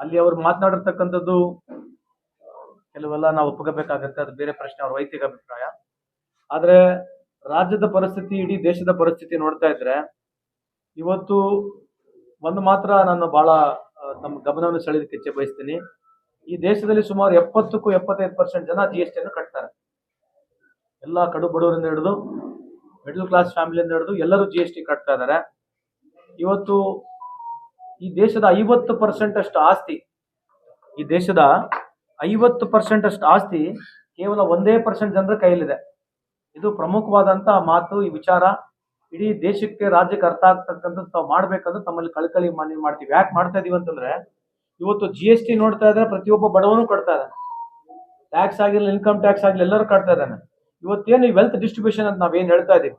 ಅಲ್ಲಿ ಅವ್ರು ಮಾತನಾಡಿರ್ತಕ್ಕಂಥದ್ದು ಕೆಲವೆಲ್ಲ ನಾವು ಒಪ್ಪಗಬೇಕಾಗುತ್ತೆ. ಅದು ಬೇರೆ ಪ್ರಶ್ನೆ, ಅವ್ರ ವೈಯಕ್ತಿಕ ಅಭಿಪ್ರಾಯ. ಆದರೆ ರಾಜ್ಯದ ಪರಿಸ್ಥಿತಿ, ಇಡೀ ದೇಶದ ಪರಿಸ್ಥಿತಿ ನೋಡ್ತಾ ಇದ್ರೆ, ಇವತ್ತು ಒಂದು ಮಾತ್ರ ನಾನು ಬಹಳ ನಮ್ಮ ಗಮನವನ್ನು ಸೆಳೆದಕ್ಕೆ ಇಚ್ಛೆ ಬಯಸ್ತೀನಿ. ಈ ದೇಶದಲ್ಲಿ ಸುಮಾರು ಎಪ್ಪತ್ತಕ್ಕೂ ಎಪ್ಪತ್ತೈದು ಪರ್ಸೆಂಟ್ ಜನ ಜಿ ಎಸ್ ಟಿಯನ್ನು ಕಟ್ತಾರೆ. ಎಲ್ಲ ಕಡು ಬಡವರಿಂದ ಹಿಡಿದು ಮಿಡಲ್ ಕ್ಲಾಸ್ ಫ್ಯಾಮಿಲಿಯಿಂದ ಹಿಡಿದು ಎಲ್ಲರೂ ಜಿ ಎಸ್ ಟಿ ಕಟ್ತಾ ಇದ್ದಾರೆ. ಇವತ್ತು ಈ ದೇಶದ ಐವತ್ತು ಪರ್ಸೆಂಟ್ ಅಷ್ಟು ಆಸ್ತಿ, ಈ ದೇಶದ ಐವತ್ತು ಪರ್ಸೆಂಟ್ ಅಷ್ಟು ಆಸ್ತಿ ಕೇವಲ ಒಂದೇ ಪರ್ಸೆಂಟ್ ಜನರ ಕೈಯಲ್ಲಿದೆ. ಇದು ಪ್ರಮುಖವಾದಂತಹ ಮಾತು, ಈ ವಿಚಾರ. ಇಡೀ ದೇಶಕ್ಕೆ ರಾಜ್ಯಕ್ಕೆ ಅರ್ಥ ಆಗ್ತಕ್ಕಂಥದ್ದು ತಾವು ಮಾಡ್ಬೇಕಂದ್ರೆ ತಮ್ಮಲ್ಲಿ ಕಳಕಳಿ ಮನವಿ ಮಾಡ್ತೀವಿ. ಯಾಕೆ ಮಾಡ್ತಾ ಇದೀವಿ ಅಂತಂದ್ರೆ, ಇವತ್ತು ಜಿ ಎಸ್ ಟಿ ನೋಡ್ತಾ ಇದ್ರೆ ಪ್ರತಿಯೊಬ್ಬ ಬಡವನು ಕಟ್ತಾ ಇದ್ದಾನೆ. ಟ್ಯಾಕ್ಸ್ ಆಗಿರಲಿ ಇನ್ಕಮ್ ಟ್ಯಾಕ್ಸ್ ಆಗಲಿ ಎಲ್ಲರೂ ಕಟ್ತಾ ಇದ್ದಾನೆ. ಇವತ್ತೇನು ಈ ವೆಲ್ತ್ ಡಿಸ್ಟ್ರಿಬ್ಯೂಷನ್ ಅಂತ ನಾವೇನ್ ಹೇಳ್ತಾ ಇದೀವಿ?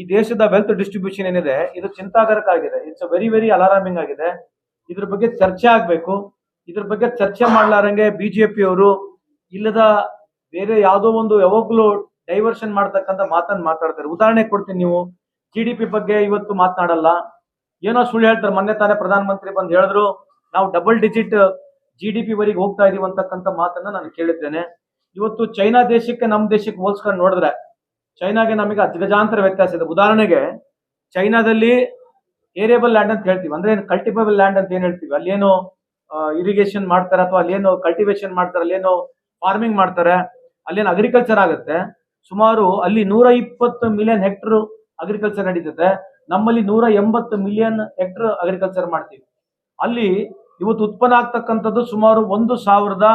ಈ ದೇಶದ ವೆಲ್ತ್ ಡಿಸ್ಟ್ರಿಬ್ಯೂಷನ್ ಏನಿದೆ, ಇದು ಚಿಂತಾಗರಕ ಆಗಿದೆ ಇಟ್ಸ್ ವೆರಿ ವೆರಿ ಅಲಾರಾಮಿಂಗ್ ಆಗಿದೆ. ಇದ್ರ ಬಗ್ಗೆ ಚರ್ಚೆ ಆಗ್ಬೇಕು. ಇದ್ರ ಬಗ್ಗೆ ಚರ್ಚೆ ಮಾಡ್ಲಾರಂಗೆ ಬಿಜೆಪಿ ಅವರು. ಇಲ್ಲದ ಬೇರೆ ಯಾವುದೋ ಒಂದು ಯಾವಾಗ್ಲೂ ಡೈವರ್ಷನ್ ಮಾಡ್ತಕ್ಕಂಥ ಮಾತನ್ನ ಮಾತಾಡ್ತಾರೆ. ಉದಾಹರಣೆ ಕೊಡ್ತೀನಿ ನೀವು. ಜಿ ಡಿ ಪಿ ಬಗ್ಗೆ ಇವತ್ತು ಮಾತನಾಡಲ್ಲ. ಏನೋ ಸುಳ್ಳು ಹೇಳ್ತಾರೆ. ಮೊನ್ನೆ ತಾನೇ ಪ್ರಧಾನಮಂತ್ರಿ ಬಂದು ಹೇಳಿದ್ರು, ನಾವು double digit G D P ವರೆಗೆ ಹೋಗ್ತಾ ಇದೀವಿ ಅಂತಕ್ಕಂಥ ಮಾತನ್ನ ನಾನು ಕೇಳಿದ್ದೇನೆ. ಇವತ್ತು ಚೈನಾ ದೇಶಕ್ಕೆ ನಮ್ಮ ದೇಶಕ್ಕೆ ಹೋಲ್ಸ್ಕೊಂಡು ನೋಡಿದ್ರೆ ಚೈನಾಗೆ ನಮಗೆ ಅಜಗಜಾಂತರ ವ್ಯತ್ಯಾಸ ಇದೆ. ಉದಾಹರಣೆಗೆ, ಚೈನಾದಲ್ಲಿ ಏರಿಯಬಲ್ ಲ್ಯಾಂಡ್ ಅಂತ ಹೇಳ್ತೀವಿ. ಅಂದ್ರೆ ಕಲ್ಟಿಪಬಲ್ ಲ್ಯಾಂಡ್ ಅಂತ ಏನ್ ಹೇಳ್ತೀವಿ? ಅಲ್ಲೇನು ಇರಿಗೇಷನ್ ಮಾಡ್ತಾರೆ ಅಥವಾ ಅಲ್ಲೇನು ಕಲ್ಟಿವೇಷನ್ ಮಾಡ್ತಾರೆ, ಅಲ್ಲೇನು ಫಾರ್ಮಿಂಗ್ ಮಾಡ್ತಾರೆ, ಅಲ್ಲೇನು ಅಗ್ರಿಕಲ್ಚರ್ ಆಗುತ್ತೆ. ಸುಮಾರು ಅಲ್ಲಿ ನೂರ ಇಪ್ಪತ್ತು ಮಿಲಿಯನ್ ಹೆಕ್ಟರ್ ಅಗ್ರಿಕಲ್ಚರ್ ನಡೀತದೆ. ನಮ್ಮಲ್ಲಿ ನೂರ ಎಂಬತ್ತು ಮಿಲಿಯನ್ ಹೆಕ್ಟರ್ ಅಗ್ರಿಕಲ್ಚರ್ ಮಾಡ್ತೀವಿ. ಅಲ್ಲಿ ಇವತ್ತು ಉತ್ಪನ್ನ ಆಗ್ತಕ್ಕಂಥದ್ದು ಸುಮಾರು ಒಂದು ಸಾವಿರದ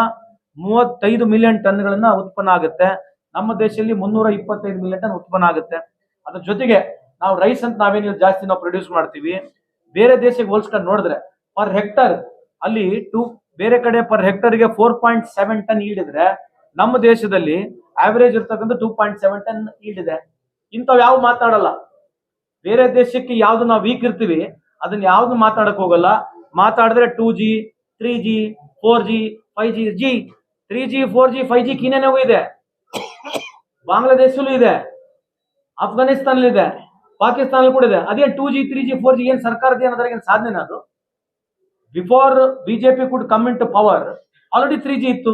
ಮೂವತ್ತೈದು ಮಿಲಿಯನ್ ಟನ್ಗಳನ್ನ ಉತ್ಪನ್ನ ಆಗುತ್ತೆ. ನಮ್ಮ ದೇಶದಲ್ಲಿ ಮುನ್ನೂರ ಇಪ್ಪತ್ತೈದು ಮಿಲಿಯನ್ ಟನ್ ಉತ್ಪನ್ನ ಆಗುತ್ತೆ. ಅದ್ರ ಜೊತೆಗೆ ನಾವು ರೈಸ್ ಅಂತ ನಾವೇನು ಜಾಸ್ತಿ ನಾವು ಪ್ರೊಡ್ಯೂಸ್ ಮಾಡ್ತೀವಿ. ಬೇರೆ ದೇಶಕ್ಕೆ ಹೋಲ್ಸ್ಕೊಂಡು ನೋಡಿದ್ರೆ ಪರ್ ಹೆಕ್ಟರ್ ಅಲ್ಲಿ ಟೂ ಬೇರೆ ಕಡೆ ಪರ್ ಹೆಕ್ಟರ್ಗೆ ಫೋರ್ ಪಾಯಿಂಟ್ ಸೆವೆನ್ ಟನ್ ಈಡಿದ್ರೆ ನಮ್ಮ ದೇಶದಲ್ಲಿ ಆವರೇಜ್ ಇರ್ತಕ್ಕಂಥ ಟೂ ಪಾಯಿಂಟ್ ಸೆವೆನ್ ಟನ್ ಈಡಿದೆ ಇಂಥವ್ ಯಾವ ಮಾತಾಡಲ್ಲ. ಬೇರೆ ದೇಶಕ್ಕೆ ಯಾವ್ದು ನಾವು ವೀಕ್ ಇರ್ತೀವಿ, ಅದನ್ನ ಯಾವ್ದು ಮಾತಾಡಕ್ ಹೋಗಲ್ಲ. ಮಾತಾಡಿದ್ರೆ two G three G four G five G G three G four G five G ಕೀನೇನೆ ಇದೆ. ಬಾಂಗ್ಲಾದೇಶಲ್ಲೂ ಇದೆ ಅಫ್ಘಾನಿಸ್ತಾನಲ್ಲಿ ಇದೆ ಪಾಕಿಸ್ತಾನಲ್ಲಿ ಕೂಡ ಇದೆ. ಅದೇ two G three G four G ಏನ್ ಸರ್ಕಾರದ ಏನು ಅದ್ರಾಗ ಏನ್ ಸಾಧನೆ ಅದು? Before BJP could come in to power already three G ಇತ್ತು.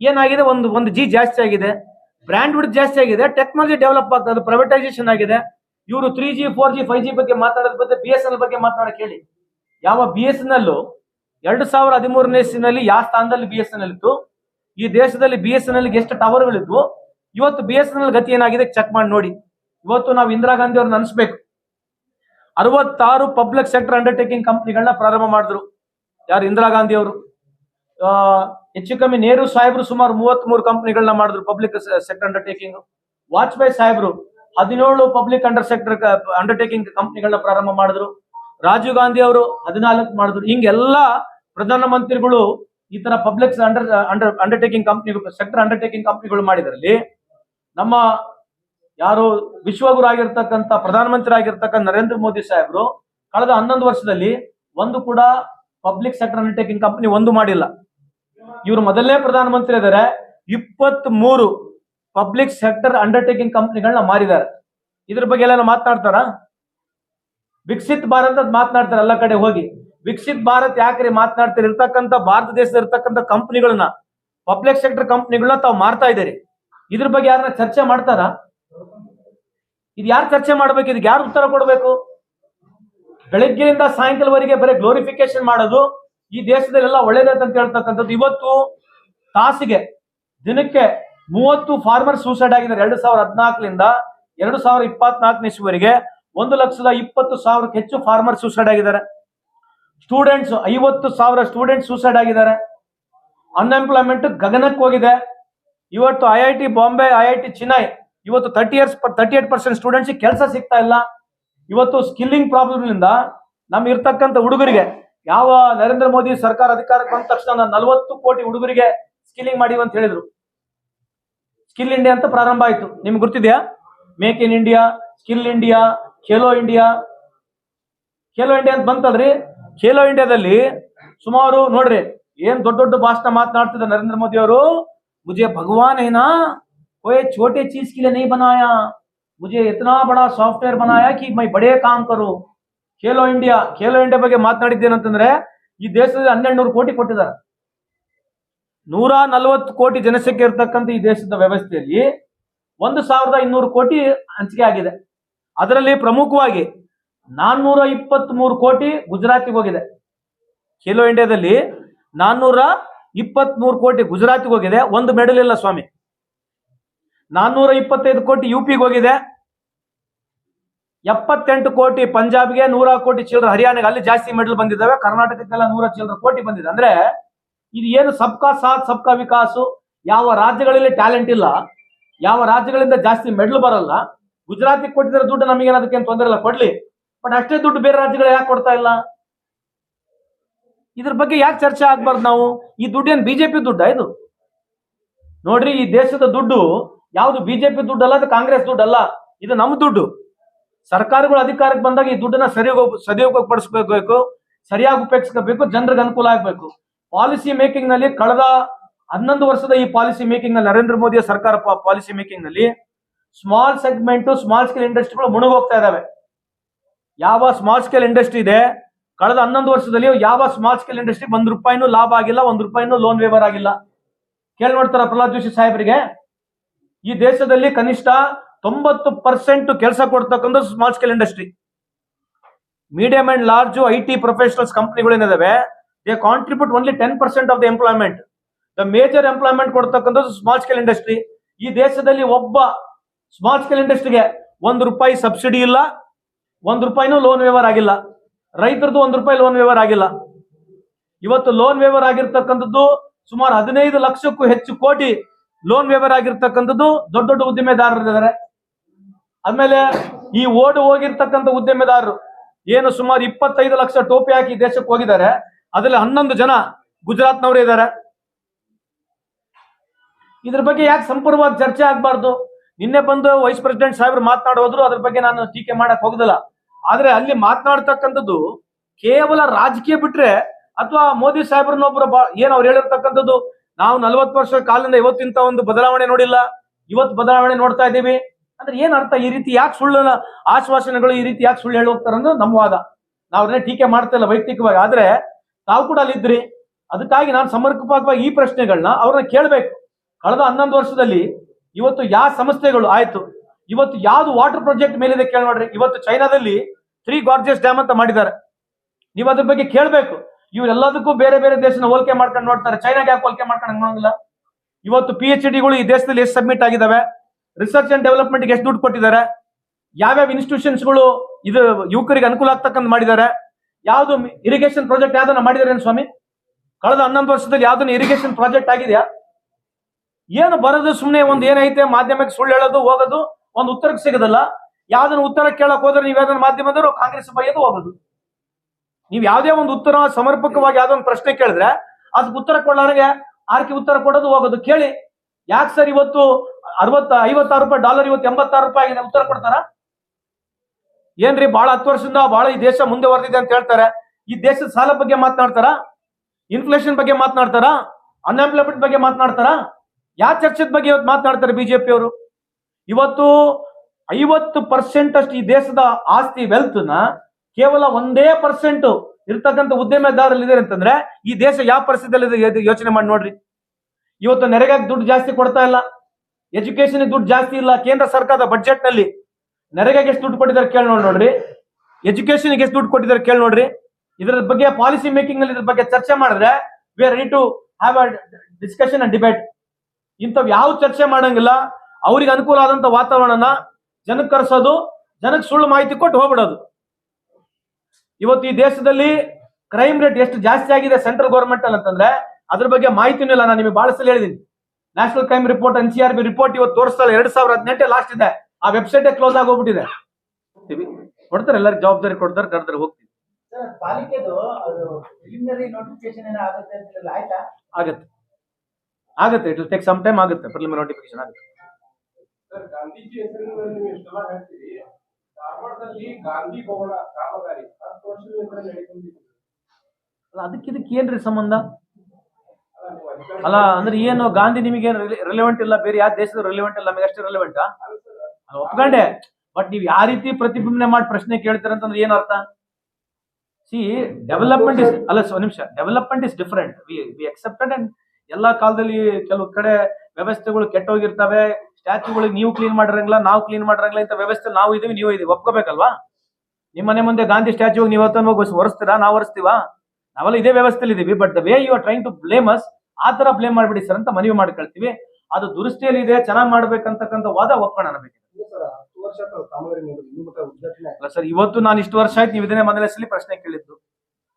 ಏನಾಗಿದೆ? ಒಂದು ಒಂದು ಜಿ ಜಾಸ್ತಿ ಆಗಿದೆ. ಬ್ರ್ಯಾಂಡ್ ವಿಡ್ ಜಾಸ್ತಿ ಆಗಿದೆ. ಟೆಕ್ನಾಲಜಿ ಡೆವಲಪ್ ಆಗ್ತದೆ ಅದು ಪ್ರೈವೇಟೈಸೇಷನ್ ಆಗಿದೆ. ಇವರು three G four G five G ಬಗ್ಗೆ ಮಾತಾಡೋದ್ ಬಗ್ಗೆ ಬಿ ಎಸ್ ಎನ್ ಬಗ್ಗೆ ಮಾತಾಡೋಕೆ ಹೇಳಿ ಯಾವ ಬಿ ಎಸ್ ಎನ್ ಎಲ್ ಎರಡು ಸಾವಿರದ ಹದಿಮೂರನೇ ಇಸ್ವಿನಲ್ಲಿ ಯಾವ ಸ್ಥಾನದಲ್ಲಿ ಬಿ ಎಸ್ ಎನ್ ಎಲ್ ಇತ್ತು? ಈ ದೇಶದಲ್ಲಿ ಬಿ ಎಸ್ ಎನ್ ಎಲ್ ಎಷ್ಟು ಟವರ್ಗಳಿದ್ವು ಇವತ್ತು ಬಿ ಎಸ್ ಎನ್ ಎಲ್ ಗತಿ ಏನಾಗಿದೆ ಚೆಕ್ ಮಾಡಿ ನೋಡಿ. ಇವತ್ತು ನಾವು ಇಂದಿರಾ ಗಾಂಧಿ ಅವ್ರನ್ನ ಅನ್ಸ್ಬೇಕು. ಅರವತ್ತಾರು ಪಬ್ಲಿಕ್ ಸೆಕ್ಟರ್ ಅಂಡರ್ಟೇಕಿಂಗ್ ಕಂಪ್ನಿಗಳನ್ನ ಪ್ರಾರಂಭ ಮಾಡಿದ್ರು. ಯಾರು? ಇಂದಿರಾ ಗಾಂಧಿ ಅವರು. ಹೆಚ್ಚು ಕಮ್ಮಿ ನೇರು ಸಾಹೇಬರು ಸುಮಾರು ಮೂವತ್ತ್ ಮೂರು ಕಂಪ್ನಿಗಳನ್ನ ಮಾಡಿದ್ರು ಪಬ್ಲಿಕ್ ಸೆಕ್ಟರ್ ಅಂಡರ್ಟೇಕಿಂಗ್ ವಾಜಪೇಯಿ ಸಾಹೇಬರು ಹದಿನೇಳು ಪಬ್ಲಿಕ್ ಅಂಡರ್ ಸೆಕ್ಟರ್ ಅಂಡರ್ಟೇಕಿಂಗ್ ಕಂಪ್ನಿಗಳನ್ನ ಪ್ರಾರಂಭ ಮಾಡಿದ್ರು. ರಾಜೀವ್ ಗಾಂಧಿ ಅವರು ಹದಿನಾಲ್ಕು ಮಾಡಿದ್ರು. ಹಿಂಗೆಲ್ಲ ಪ್ರಧಾನಮಂತ್ರಿಗಳು ಈ ತರ public under under undertaking company sector undertaking ಕಂಪ್ನಿಗಳು ಮಾಡಿದ್ರಲ್ಲಿ ನಮ್ಮ ಯಾರು ವಿಶ್ವಗುರು ಪ್ರಧಾನ ಪ್ರಧಾನಮಂತ್ರಿ ಆಗಿರ್ತಕ್ಕಂಥ ನರೇಂದ್ರ ಮೋದಿ ಸಾಹೇಬರು ಕಳೆದ ಹನ್ನೊಂದು ವರ್ಷದಲ್ಲಿ ಒಂದು ಕೂಡ ಪಬ್ಲಿಕ್ ಸೆಕ್ಟರ್ ಅಂಡರ್ಟೇಕಿಂಗ್ ಕಂಪನಿ ಒಂದು ಮಾಡಿಲ್ಲ. ಇವರು ಮೊದಲನೇ ಪ್ರಧಾನಮಂತ್ರಿ ಇದ್ದಾರೆ ಇಪ್ಪತ್ತ್ ಮೂರು ಪಬ್ಲಿಕ್ ಸೆಕ್ಟರ್ ಅಂಡರ್ಟೇಕಿಂಗ್ ಕಂಪ್ನಿಗಳನ್ನ ಮಾರಿದ್ದಾರೆ. ಇದ್ರ ಬಗ್ಗೆ ಎಲ್ಲ ಮಾತನಾಡ್ತಾರ ವಿಕಸಿತ್ ಭಾರತ್ ಅಂತ ಮಾತನಾಡ್ತಾರೆ ಎಲ್ಲ ಕಡೆ ಹೋಗಿ. ವಿಕಸಿತ್ ಭಾರತ್ ಯಾಕ್ರಿ ಮಾತನಾಡ್ತಾರೆ? ಇರ್ತಕ್ಕಂಥ ಭಾರತ ದೇಶದ ಇರ್ತಕ್ಕಂಥ ಕಂಪನಿಗಳನ್ನ, ಪಬ್ಲಿಕ್ ಸೆಕ್ಟರ್ ಕಂಪನಿಗಳನ್ನ ತಾವು ಮಾರ್ತಾ ಇದ್ದೀರಿ. ಇದ್ರ ಬಗ್ಗೆ ಯಾರನ್ನ ಚರ್ಚೆ ಮಾಡ್ತಾರಾ? ಇದು ಯಾರು ಚರ್ಚೆ ಮಾಡ್ಬೇಕು? ಇದಕ್ಕೆ ಯಾರು ಉತ್ತರ ಕೊಡಬೇಕು? ಬೆಳಗ್ಗೆಯಿಂದ ಸಾಯಂಕಾಲವರೆಗೆ ಬರೀ ಗ್ಲೋರಿಫಿಕೇಶನ್ ಮಾಡೋದು ಈ ದೇಶದಲ್ಲೆಲ್ಲ ಒಳ್ಳೇದೈತೆ ಅಂತ ಹೇಳ್ತಕ್ಕಂಥದ್ದು. ಇವತ್ತು ತಾಸಿಗೆ, ದಿನಕ್ಕೆ ಮೂವತ್ತು ಫಾರ್ಮರ್ ಸೂಸೈಡ್ ಆಗಿದ್ದಾರೆ. ಎರಡು ಸಾವಿರದ ಹದಿನಾಲ್ಕರಿಂದ ಎರಡು ಸಾವಿರದ ಇಪ್ಪತ್ನಾಲ್ಕನೇ ಇಸ್ವಿವರೆಗೆ ಒಂದು ಲಕ್ಷದ ಇಪ್ಪತ್ತು ಸಾವಿರಕ್ಕೆ ಹೆಚ್ಚು ಫಾರ್ಮರ್ ಸೂಸೈಡ್ ಆಗಿದ್ದಾರೆ. ಸ್ಟೂಡೆಂಟ್ಸ್ ಐವತ್ತು ಸಾವಿರ ಸ್ಟೂಡೆಂಟ್ಸ್ ಸೂಸೈಡ್ ಆಗಿದ್ದಾರೆ. ಅನ್ಎಂಪ್ಲಾಯ್ಮೆಂಟ್ ಗಗನಕ್ಕೆ ಹೋಗಿದೆ. ಇವತ್ತು I I T Bombay, I I T Chennai, ಇವತ್ತು thirty years thirty eight percent students ಕೆಲಸ ಸಿಗ್ತಾ ಇಲ್ಲ. ಇವತ್ತು ಸ್ಕಿಲ್ಲಿಂಗ್ ಪ್ರಾಬ್ಲಮ್ನಿಂದ ನಮ್ ಇರ್ತಕ್ಕಂಥ ಹುಡುಗರಿಗೆ, ಯಾವ ನರೇಂದ್ರ ಮೋದಿ ಸರ್ಕಾರ ಅಧಿಕಾರಕ್ಕೆ ಬಂದ ತಕ್ಷಣ ನಲವತ್ತು ಕೋಟಿ ಹುಡುಗರಿಗೆ ಸ್ಕಿಲ್ಲಿಂಗ್ ಮಾಡಿ ಅಂತ ಹೇಳಿದ್ರು. ಸ್ಕಿಲ್ ಇಂಡಿಯಾ ಅಂತ ಪ್ರಾರಂಭ ಆಯ್ತು. ನಿಮ್ಗೆ ಗೊತ್ತಿದೆಯಾ? Make in India skill India Khelo India Khelo India ಅಂತ ಬಂತಲ್ರಿ? ಖೇಲೋ ಇಂಡಿಯಾದಲ್ಲಿ ಸುಮಾರು ನೋಡ್ರಿ, ಏನ್ ದೊಡ್ಡ ದೊಡ್ಡ ಭಾಷಣ ಮಾತನಾಡ್ತಿದ್ದ ನರೇಂದ್ರ ಮೋದಿ ಅವರು? मुझे भगवान है ना? वो छोटे चीज के लिए नहीं बनाया। मुझे इतना बड़ा सॉफ्टवेयर बनाया कि मैं बड़े काम करूं। ಖೇಲೋ ಇಂಡಿಯಾ ಖೇಲೋ ಇಂಡಿಯಾ ಬಗ್ಗೆ ಮಾತನಾಡಿದ್ದೇನಂತಂದ್ರೆ ಈ ದೇಶದ ಹನ್ನೆರಡು ನೂರು ಕೋಟಿ ಕೊಟ್ಟಿದ್ದಾರೆ. ನೂರ ನಲ್ವತ್ತು ಕೋಟಿ ಜನಸಂಖ್ಯೆ ಇರತಕ್ಕಂತ ಈ ದೇಶದ ವ್ಯವಸ್ಥೆಯಲ್ಲಿ ಒಂದು ಸಾವಿರದ ಇನ್ನೂರು ಕೋಟಿ ಹಂಚಿಕೆ ಆಗಿದೆ. ಅದರಲ್ಲಿ ಪ್ರಮುಖವಾಗಿ ನಾನ್ನೂರ ಇಪ್ಪತ್ತ್ ಮೂರು ಕೋಟಿ ಗುಜರಾತಿಗೆ ಹೋಗಿದೆ. ಖೇಲೋ ಇಂಡಿಯಾದಲ್ಲಿ ನಾನ್ನೂರ ಇಪ್ಪತ್ತ್ ಮೂರು ಕೋಟಿ ಗುಜರಾತ್ಗೆ ಹೋಗಿದೆ, ಒಂದು ಮೆಡಲ್ ಇಲ್ಲ ಸ್ವಾಮಿ. ನಾನ್ನೂರ ಇಪ್ಪತ್ತೈದು ಕೋಟಿ ಯು ಪಿಗೆ ಹೋಗಿದೆ. ಎಪ್ಪತ್ತೆಂಟು ಕೋಟಿ ಪಂಜಾಬ್ಗೆ, ನೂರ ಕೋಟಿ ಚಿಲ್ಲರೆ ಹರಿಯಾಣಗೆ ಅಲ್ಲಿ ಜಾಸ್ತಿ ಮೆಡಲ್ ಬಂದಿದ್ದಾವೆ. ಕರ್ನಾಟಕಕ್ಕೆಲ್ಲ ನೂರ ಚಿಲ್ಲರೆ ಕೋಟಿ ಬಂದಿದೆ. ಅಂದ್ರೆ ಇದು ಏನು ಸಬ್ಕಾ ಸಾಥ್, ಸಬ್ಕಾ ವಿಕಾಸು? ಯಾವ ರಾಜ್ಯಗಳಲ್ಲಿ ಟ್ಯಾಲೆಂಟ್ ಇಲ್ಲ, ಯಾವ ರಾಜ್ಯಗಳಿಂದ ಜಾಸ್ತಿ ಮೆಡಲ್ ಬರಲ್ಲ. ಗುಜರಾತಿಗೆ ಕೊಟ್ಟಿದ್ರೆ ದುಡ್ಡು ನಮಗೇನದಕ್ಕೆ ತೊಂದರೆ ಇಲ್ಲ, ಕೊಡ್ಲಿ. ಬಟ್ ಅಷ್ಟೇ ದುಡ್ಡು ಬೇರೆ ರಾಜ್ಯಗಳು ಯಾಕೆ ಕೊಡ್ತಾ ಇಲ್ಲ? ಇದ್ರ ಬಗ್ಗೆ ಯಾಕೆ ಚರ್ಚೆ ಆಗ್ಬಾರ್ದು ನಾವು? ಈ ದುಡ್ಡು ಏನು ಬಿಜೆಪಿ ದುಡ್ಡ ಇದು? ನೋಡ್ರಿ, ಈ ದೇಶದ ದುಡ್ಡು ಯಾವುದು ಬಿಜೆಪಿ ದುಡ್ಡು ಅಲ್ಲ ಅದು ಕಾಂಗ್ರೆಸ್ ದುಡ್ಡು ಅಲ್ಲ ಇದು ನಮ್ಮ ದುಡ್ಡು. ಸರ್ಕಾರಗಳು ಅಧಿಕಾರಕ್ಕೆ ಬಂದಾಗ ಈ ದುಡ್ಡನ್ನ ಸರಿ ಸದುಪಯೋಗ ಪಡಿಸ್ಬೇಕು ಸರಿಯಾಗಿ ಉಪಯೋಗಿಸ್ಕೋಬೇಕು, ಜನರಿಗೆ ಅನುಕೂಲ ಆಗಬೇಕು. ಪಾಲಿಸಿ ಮೇಕಿಂಗ್ನಲ್ಲಿ ಕಳೆದ ಹನ್ನೊಂದು ವರ್ಷದ ಈ ಪಾಲಿಸಿ ಮೇಕಿಂಗ್ನಲ್ಲಿ ನರೇಂದ್ರ ಮೋದಿಯ ಸರ್ಕಾರ ಪಾಲಿಸಿ ಮೇಕಿಂಗ್ನಲ್ಲಿ ಸ್ಮಾಲ್ ಸೆಗ್ಮೆಂಟ್, ಸ್ಮಾಲ್ ಸ್ಕೇಲ್ ಇಂಡಸ್ಟ್ರಿಗಳು ಮುಳುಗೋಗ್ತಾ ಇದಾವೆ. ಯಾವ ಸ್ಮಾಲ್ ಸ್ಕೇಲ್ ಇಂಡಸ್ಟ್ರಿ ಇದೆ ಕಳೆದ ಹನ್ನೊಂದು ವರ್ಷದಲ್ಲಿ ಯಾವ ಸ್ಮಾಲ್ ಸ್ಕೇಲ್ ಇಂಡಸ್ಟ್ರಿ ಒಂದ್ ರೂಪಾಯಿನೂ ಲಾಭ ಆಗಿಲ್ಲ, ಒಂದ್ ರೂಪಾಯಿನೂ ಲೋನ್ ವೇವರ್ ಆಗಿಲ್ಲ. ಕೇಳಿ ನೋಡ್ತಾರ ಪ್ರಹ್ಲಾದ್ ಜೋಶಿ ಸಾಹೇಬರಿಗೆ? ಈ ದೇಶದಲ್ಲಿ ಕನಿಷ್ಠ ತೊಂಬತ್ತು ಪರ್ಸೆಂಟ್ ಕೆಲಸ ಕೊಡ್ತಕ್ಕಂಥ small scale industry medium and large I T professionals ಕಂಪ್ನಿಗಳು ಏನಿದಾವೆ? They contribute only ten percent of the employment the major employment ಕೊಡ್ತಕ್ಕಂಥದ್ದು ಸ್ಮಾಲ್ ಸ್ಕೇಲ್ ಇಂಡಸ್ಟ್ರಿ ಈ ದೇಶದಲ್ಲಿ ಒಬ್ಬ ಸ್ಮಾಲ್ ಸ್ಕೇಲ್ ಇಂಡಸ್ಟ್ರಿಗೆ ಒಂದು ರೂಪಾಯಿ ಸಬ್ಸಿಡಿ ಇಲ್ಲ, ಒಂದು ರೂಪಾಯಿನೂ ಲೋನ್ ವೇವರ್ ಆಗಿಲ್ಲ. ರೈತರದ್ದು ಒಂದು ರೂಪಾಯಿ ಲೋನ್ ವೇವರ್ ಆಗಿಲ್ಲ. ಇವತ್ತು ಲೋನ್ ವೇವರ್ ಆಗಿರ್ತಕ್ಕಂಥದ್ದು ಸುಮಾರು ಹದಿನೈದು ಲಕ್ಷಕ್ಕೂ ಹೆಚ್ಚು ಕೋಟಿ ಲೋನ್ ವೇವರ್ ಆಗಿರ್ತಕ್ಕಂಥದ್ದು ದೊಡ್ಡ ದೊಡ್ಡ ಉದ್ದಿಮೆದಾರರಿದ್ದಾರೆ ಆದ್ಮೇಲೆ ಈ ಓಡು ಹೋಗಿರ್ತಕ್ಕಂಥ ಉದ್ಯಮೆದಾರರು ಏನು ಸುಮಾರು ಇಪ್ಪತ್ತೈದು ಲಕ್ಷ ಟೋಪಿ ಹಾಕಿ ದೇಶಕ್ಕೆ ಹೋಗಿದ್ದಾರೆ. ಅದರಲ್ಲಿ ಹನ್ನೊಂದು ಜನ ಗುಜರಾತ್ನವರೇ ಇದ್ದಾರೆ. ಇದ್ರ ಬಗ್ಗೆ ಯಾಕೆ ಸಂಪೂರ್ಣವಾಗಿ ಚರ್ಚೆ ಆಗ್ಬಾರ್ದು? ನಿನ್ನೆ ಬಂದು ವೈಸ್ ಪ್ರೆಸಿಡೆಂಟ್ ಸಾಹೇಬ್ರು ಮಾತನಾಡೋದ್ರು, ಅದ್ರ ಬಗ್ಗೆ ನಾನು ಟೀಕೆ ಮಾಡಕ್ ಹೋಗುದಿಲ್ಲ. ಆದ್ರೆ ಅಲ್ಲಿ ಮಾತನಾಡ್ತಕ್ಕಂಥದ್ದು ಕೇವಲ ರಾಜಕೀಯ ಬಿಟ್ರೆ ಅಥವಾ ಮೋದಿ ಸಾಹೇಬ್ರನ್ನೊಬ್ರು ಏನ್ ಅವ್ರು ಹೇಳಿರ್ತಕ್ಕಂಥದ್ದು? ನಾವು ನಲವತ್ತು ವರ್ಷ ಕಾಲದಿಂದ ಇವತ್ತಿಂತ ಒಂದು ಬದಲಾವಣೆ ನೋಡಿಲ್ಲ. ಇವತ್ತು ಬದಲಾವಣೆ ನೋಡ್ತಾ ಇದ್ದೀವಿ. ಅಂದ್ರೆ ಏನ್ ಅರ್ಥ? ಈ ರೀತಿ ಯಾಕೆ ಸುಳ್ಳು ಆಶ್ವಾಸನೆಗಳು ಈ ರೀತಿ ಯಾಕೆ ಸುಳ್ಳು ಹೇಳಿ ಹೋಗ್ತಾರೆ ಅಂದ್ರೆ ನಮ್ಮ ವಾದ. ನಾವು ಅದನ್ನೇ ಟೀಕೆ ಮಾಡ್ತಾ ಇಲ್ಲ ವೈಯಕ್ತಿಕವಾಗಿ. ಆದ್ರೆ ತಾವು ಕೂಡ ಅಲ್ಲಿದ್ರಿ ಅದಕ್ಕಾಗಿ ನಾನು ಸಮರ್ಪಕವಾಗಿ ಈ ಪ್ರಶ್ನೆಗಳನ್ನ ಅವ್ರನ್ನ ಕೇಳಬೇಕು. ಕಳೆದ ಹನ್ನೊಂದು ವರ್ಷದಲ್ಲಿ ಇವತ್ತು ಯಾವ ಸಂಸ್ಥೆಗಳು ಆಯ್ತು? ಇವತ್ತು ಯಾವ್ದು ವಾಟರ್ ಪ್ರಾಜೆಕ್ಟ್ ಮೇಲಿದೆ ಕೇಳಿ ನೋಡ್ರಿ. ಇವತ್ತು ಚೈನಾದಲ್ಲಿ ತ್ರೀ ಗಾರ್ಜಿಯಸ್ ಡ್ಯಾಮ್ ಅಂತ ಮಾಡಿದ್ದಾರೆ. ನೀವು ಅದ್ರ ಬಗ್ಗೆ ಕೇಳಬೇಕು. ಇವರೆಲ್ಲದಕ್ಕೂ ಬೇರೆ ಬೇರೆ ದೇಶನ ಹೋಲಿಕೆ ಮಾಡ್ಕೊಂಡು ನೋಡ್ತಾರೆ. ಚೈನಾಗೆ ಯಾಕೆ ಹೋಲಿಕೆ ಮಾಡ್ಕೊಂಡು ಇವತ್ತು ಪಿ ಎಚ್ ಡಿಗಳು ಈ ದೇಶದಲ್ಲಿ ಎಷ್ಟು ಸಬ್ಮಿಟ್ ಆಗಿದಾವೆ. ರಿಸರ್ಚ್ ಅಂಡ್ ಡೆವಲಪ್ಮೆಂಟ್ ಎಷ್ಟು ದುಡ್ಡು ಕೊಟ್ಟಿದ್ದಾರೆ. ಯಾವ್ಯಾವ ಇನ್ಸ್ಟಿಟ್ಯೂಷನ್ಸ್ಗಳು ಇದು ಯುವಕರಿಗೆ ಅನುಕೂಲ ಆಗ್ತಕ್ಕಂಥ ಮಾಡಿದ್ದಾರೆ. ಯಾವ್ದು ಇರಿಗೇಷನ್ ಪ್ರಾಜೆಕ್ಟ್ ಯಾವ್ದನ್ನ ಮಾಡಿದ್ದಾರೆ ಸ್ವಾಮಿ? ಕಳೆದ ಹನ್ನೊಂದು ವರ್ಷದಲ್ಲಿ ಯಾವ್ದನ್ನ ಇರಿಗೇಷನ್ ಪ್ರಾಜೆಕ್ಟ್ ಆಗಿದೆಯಾ? ಏನು ಬರೋದು ಸುಮ್ಮನೆ ಒಂದು ಏನೈತೆ ಮಾಧ್ಯಮಕ್ಕೆ ಸುಳ್ಳು ಹೇಳೋದು, ಹೋಗೋದು ಒಂದು ಉತ್ತರಕ್ಕೆ ಸಿಗೋದಲ್ಲ. ಯಾವ್ದನ್ನ ಉತ್ತರ ಕೇಳಕ್ ಹೋದ್ರೆ ನೀವು ಯಾವ್ದನ್ನ ಮಾಧ್ಯಮದವರು ಕಾಂಗ್ರೆಸ್ ಬೈಯೋದು ಹೋಗೋದು ನೀವು ಯಾವ್ದೇ ಒಂದು ಉತ್ತರ ಸಮರ್ಪಕವಾಗಿ ಯಾವ್ದೊಂದು ಪ್ರಶ್ನೆ ಕೇಳಿದ್ರೆ ಅದಕ್ಕೆ ಉತ್ತರ ಕೊಡ್ಲಾರಿಗೆ ಆರ್ಕೆ ಉತ್ತರ ಕೊಡೋದು ಹೋಗೋದು. ಕೇಳಿ. ಯಾಕೆ ಸರ್ ಇವತ್ತು ಅರವತ್ತ, ಐವತ್ತಾರು ರೂಪಾಯಿ, ಡಾಲರ್ ಇವತ್ತು ಎಂಬತ್ತಾರು ರೂಪಾಯಿ ಆಗಿದೆ ಉತ್ತರ ಕೊಡ್ತಾರ? ಏನ್ರಿ ಬಹಳ ಹತ್ತು ವರ್ಷದಿಂದ ಬಹಳ ಈ ದೇಶ ಮುಂದೆ ವರ್ದಿದೆ ಅಂತ ಹೇಳ್ತಾರೆ. ಈ ದೇಶದ ಸಾಲ ಬಗ್ಗೆ ಮಾತನಾಡ್ತಾರ? ಇನ್ಫ್ಲೇಷನ್ ಬಗ್ಗೆ ಮಾತನಾಡ್ತಾರ? ಅನ್ಎಂಪ್ಲಾಯ್ಮೆಂಟ್ ಬಗ್ಗೆ ಮಾತನಾಡ್ತಾರ? ಯಾವ ಚರ್ಚೆದ ಬಗ್ಗೆ ಇವತ್ತು ಮಾತನಾಡ್ತಾರೆ ಬಿಜೆಪಿ ಅವರು ಇವತ್ತು ಐವತ್ತು ಪರ್ಸೆಂಟ್ ಅಷ್ಟು ಈ ದೇಶದ ಆಸ್ತಿ ವೆಲ್ತ್ನ ಕೇವಲ ಒಂದೇ ಪರ್ಸೆಂಟ್ ಇರ್ತಕ್ಕಂಥ ಉದ್ಯಮೆದಾರರಲ್ಲಿ ಅಂತಂದ್ರೆ ಈ ದೇಶ ಯಾವ ಪರಿಸ್ಥಿತಿಯಲ್ಲಿ ಇದೆ ಯೋಚನೆ ಮಾಡಿ ನೋಡ್ರಿ. ಇವತ್ತು ನೆರೆಗಾಗಿ ದುಡ್ಡು ಜಾಸ್ತಿ ಕೊಡ್ತಾ ಇಲ್ಲ ಎಜುಕೇಶನ್ ದುಡ್ಡು ಜಾಸ್ತಿ ಇಲ್ಲ, ಕೇಂದ್ರ ಸರ್ಕಾರದ ಬಜೆಟ್ನಲ್ಲಿ ನೆರೆಗಾಗಿ ಎಷ್ಟು ದುಡ್ಡು ಕೊಟ್ಟಿದ್ದಾರೆ ಕೇಳಿ ನೋಡಿ ನೋಡ್ರಿ. ಎಜುಕೇಶನ್ ಎಷ್ಟು ದುಡ್ಡು ಕೊಟ್ಟಿದ್ದಾರೆ ಕೇಳಿ ನೋಡ್ರಿ. ಇದರ ಬಗ್ಗೆ ಪಾಲಿಸಿ ಮೇಕಿಂಗ್ನಲ್ಲಿ ಇದ್ರ ಬಗ್ಗೆ ಚರ್ಚೆ ಮಾಡಿದ್ರೆ we are ready to have a discussion and debate ಇಂಥವ್ ಯಾವ ಚರ್ಚೆ ಮಾಡಂಗಿಲ್ಲ. ಅವ್ರಿಗೆ ಅನುಕೂಲ ಆದಂತ ವಾತಾವರಣನ ಜನಕ್ಕೆ ಕರೆಸೋದು ಜನಕ್ಕೆ ಸುಳ್ಳು ಮಾಹಿತಿ ಕೊಟ್ಟು ಹೋಗ್ಬಿಡೋದು. ಇವತ್ತು ಈ ದೇಶದಲ್ಲಿ ಕ್ರೈಮ್ ರೇಟ್ ಎಷ್ಟು ಜಾಸ್ತಿ ಆಗಿದೆ ಸೆಂಟ್ರಲ್ ಗೌರ್ಮೆಂಟ್ ಅಲ್ಲಿ ಅಂತಂದ್ರೆ ಅದ್ರ ಬಗ್ಗೆ ಮಾಹಿತಿನೂ ಇಲ್ಲ ನಾನು ನಿಮಗೆ ಬಹಳ ಸಲ ಹೇಳಿದೀನಿ. National crime report N C R B report ಇವತ್ತು ತೋರಿಸ್ತಾರೆ ಎರಡ್ ಸಾವಿರದ ಹದಿನೆಂಟೇ ಲಾಸ್ಟ್ ಇದೆ. ಆ ವೆಬ್ಸೈಟ್ ಕ್ಲೋಸ್ ಆಗಿ ಹೋಗ್ಬಿಟ್ಟಿದೆ ಹೋಗ್ತೀವಿ. ಕೊಡ್ತಾರೆ ಎಲ್ಲರಿಗೆ ಜವಾಬ್ದಾರಿ ಕೊಡ್ತಾರೆ ಕರೆದ್ರೆ ಹೋಗ್ತೀವಿ. ಸರ್ ಪಾಲಿಕೆದು ಅದು ಪ್ರಿಲಿಮಿನರಿ ನೋಟಿಫಿಕೇಶನ್ ಏನೋ ಆಗುತ್ತೆ ಅಂತ ಹೇಳಿ ಆಯ್ತಾ? ಆಗತ್ತೆ. ಆಗತ್ತೆ it will take some time ಆಗುತ್ತೆ ಪ್ರಿಲಿಮಿನರಿ ನೋಟಿಫಿಕೇಶನ್ ಆಗುತ್ತೆ. ಸರ್ ಗಾಂಧೀಜಿ ಹೆಸರಿನಲ್ಲಿ ನೀವು ಇಷ್ಟೆಲ್ಲ ಹೇಳ್ತೀರಿ. ಧಾರವಾಡದಲ್ಲಿ ಗಾಂಧಿ ಭವನ ಕಾಮಗಾರಿ ಹತ್ತು ವರ್ಷದ ನಂತರ ಅಲ್ಲ ಅದಕ್ಕೆ ಇದಕ್ಕೆ ಏನ್ರಿ ಸಂಬಂಧ? ಅಲ್ಲ ಅಂದ್ರೆ ಏನು ಗಾಂಧಿ ನಿಮಗೆ ರಿಲೆವೆಂಟ್ ಇಲ್ಲ ಬೇರೆ ಯಾವ ದೇಶದ ರಿಲೆವೆಂಟ್ ಇಲ್ಲ ನಮಗೆ ಅಷ್ಟೇ ರಿಲೆವೆಂಟಾ ಒಪ್ಕೊಂಡೆ. ಬಟ್ ನೀವು ಯಾವ ರೀತಿ ಪ್ರತಿಬಿಂಬನೆ ಮಾಡಿ ಪ್ರಶ್ನೆ ಕೇಳ್ತೀರ ಅಂತಂದ್ರೆ ಏನು ಅರ್ಥ? ಸಿ ಡೆವಲಪ್ಮೆಂಟ್ ಇಸ್ ಅಲ್ಲ ಸೊ ನಿಮಿಷ. Development is different we we accepted and ಎಲ್ಲಾ ಕಾಲದಲ್ಲಿ ಕೆಲವು ಕಡೆ ವ್ಯವಸ್ಥೆಗಳು ಕೆಟ್ಟೋಗಿರ್ತವೆ. ಸ್ಟ್ಯಾಚ್ಯೂಗಳಿಗೆ ನೀವು ಕ್ಲೀನ್ ಮಾಡಿರಂಗಿಲ್ಲ ನಾವು ಕ್ಲೀನ್ ಮಾಡಿರಂಗಿಲ್ಲ ಅಂತ ವ್ಯವಸ್ಥೆ ನಾವು ಇದೀವಿ ನೀವು ಇದೀವಿ. ಒಪ್ಕೋಬೇಕಲ್ವಾ? ನಿಮ್ಮ ಮನೆ ಮುಂದೆ ಗಾಂಧಿ ಸ್ಟ್ಯಾಚ್ಯೂ ನೀವು ಅಂತ ಹೋಗಿ ಒರೆಸ್ತೀರಾ ನಾವು ಒರೆಸ್ತೀವಾ ನಾವೆಲ್ಲ ಇದೇ ವ್ಯವಸ್ಥೆಯಲ್ಲಿ ಇದೀವಿ but the way you are trying to blame us ಆ ತರ ಬ್ಲೇಮ್ ಮಾಡ್ಬಿಡಿ ಸರ್ ಅಂತ ಮನವಿ ಮಾಡ್ಕೊಳ್ತೀವಿ. ಅದು ದುರಸ್ತಿಯಲ್ಲಿ ಇದೆ ಚೆನ್ನಾಗಿ ಮಾಡ್ಬೇಕಂತಕ್ಕಂಥ ವಾದ ಒಪ್ಪಣ ನಮಗೆ. ಸರ್ ಇವತ್ತು ನಾನು ಇಷ್ಟು ವರ್ಷ ಆಯ್ತು ನೀವು ಇದನ್ನೇ ಮನೆಯಲ್ಲಿ ಸಲ ಪ್ರಶ್ನೆ ಕೇಳಿದ್ದು.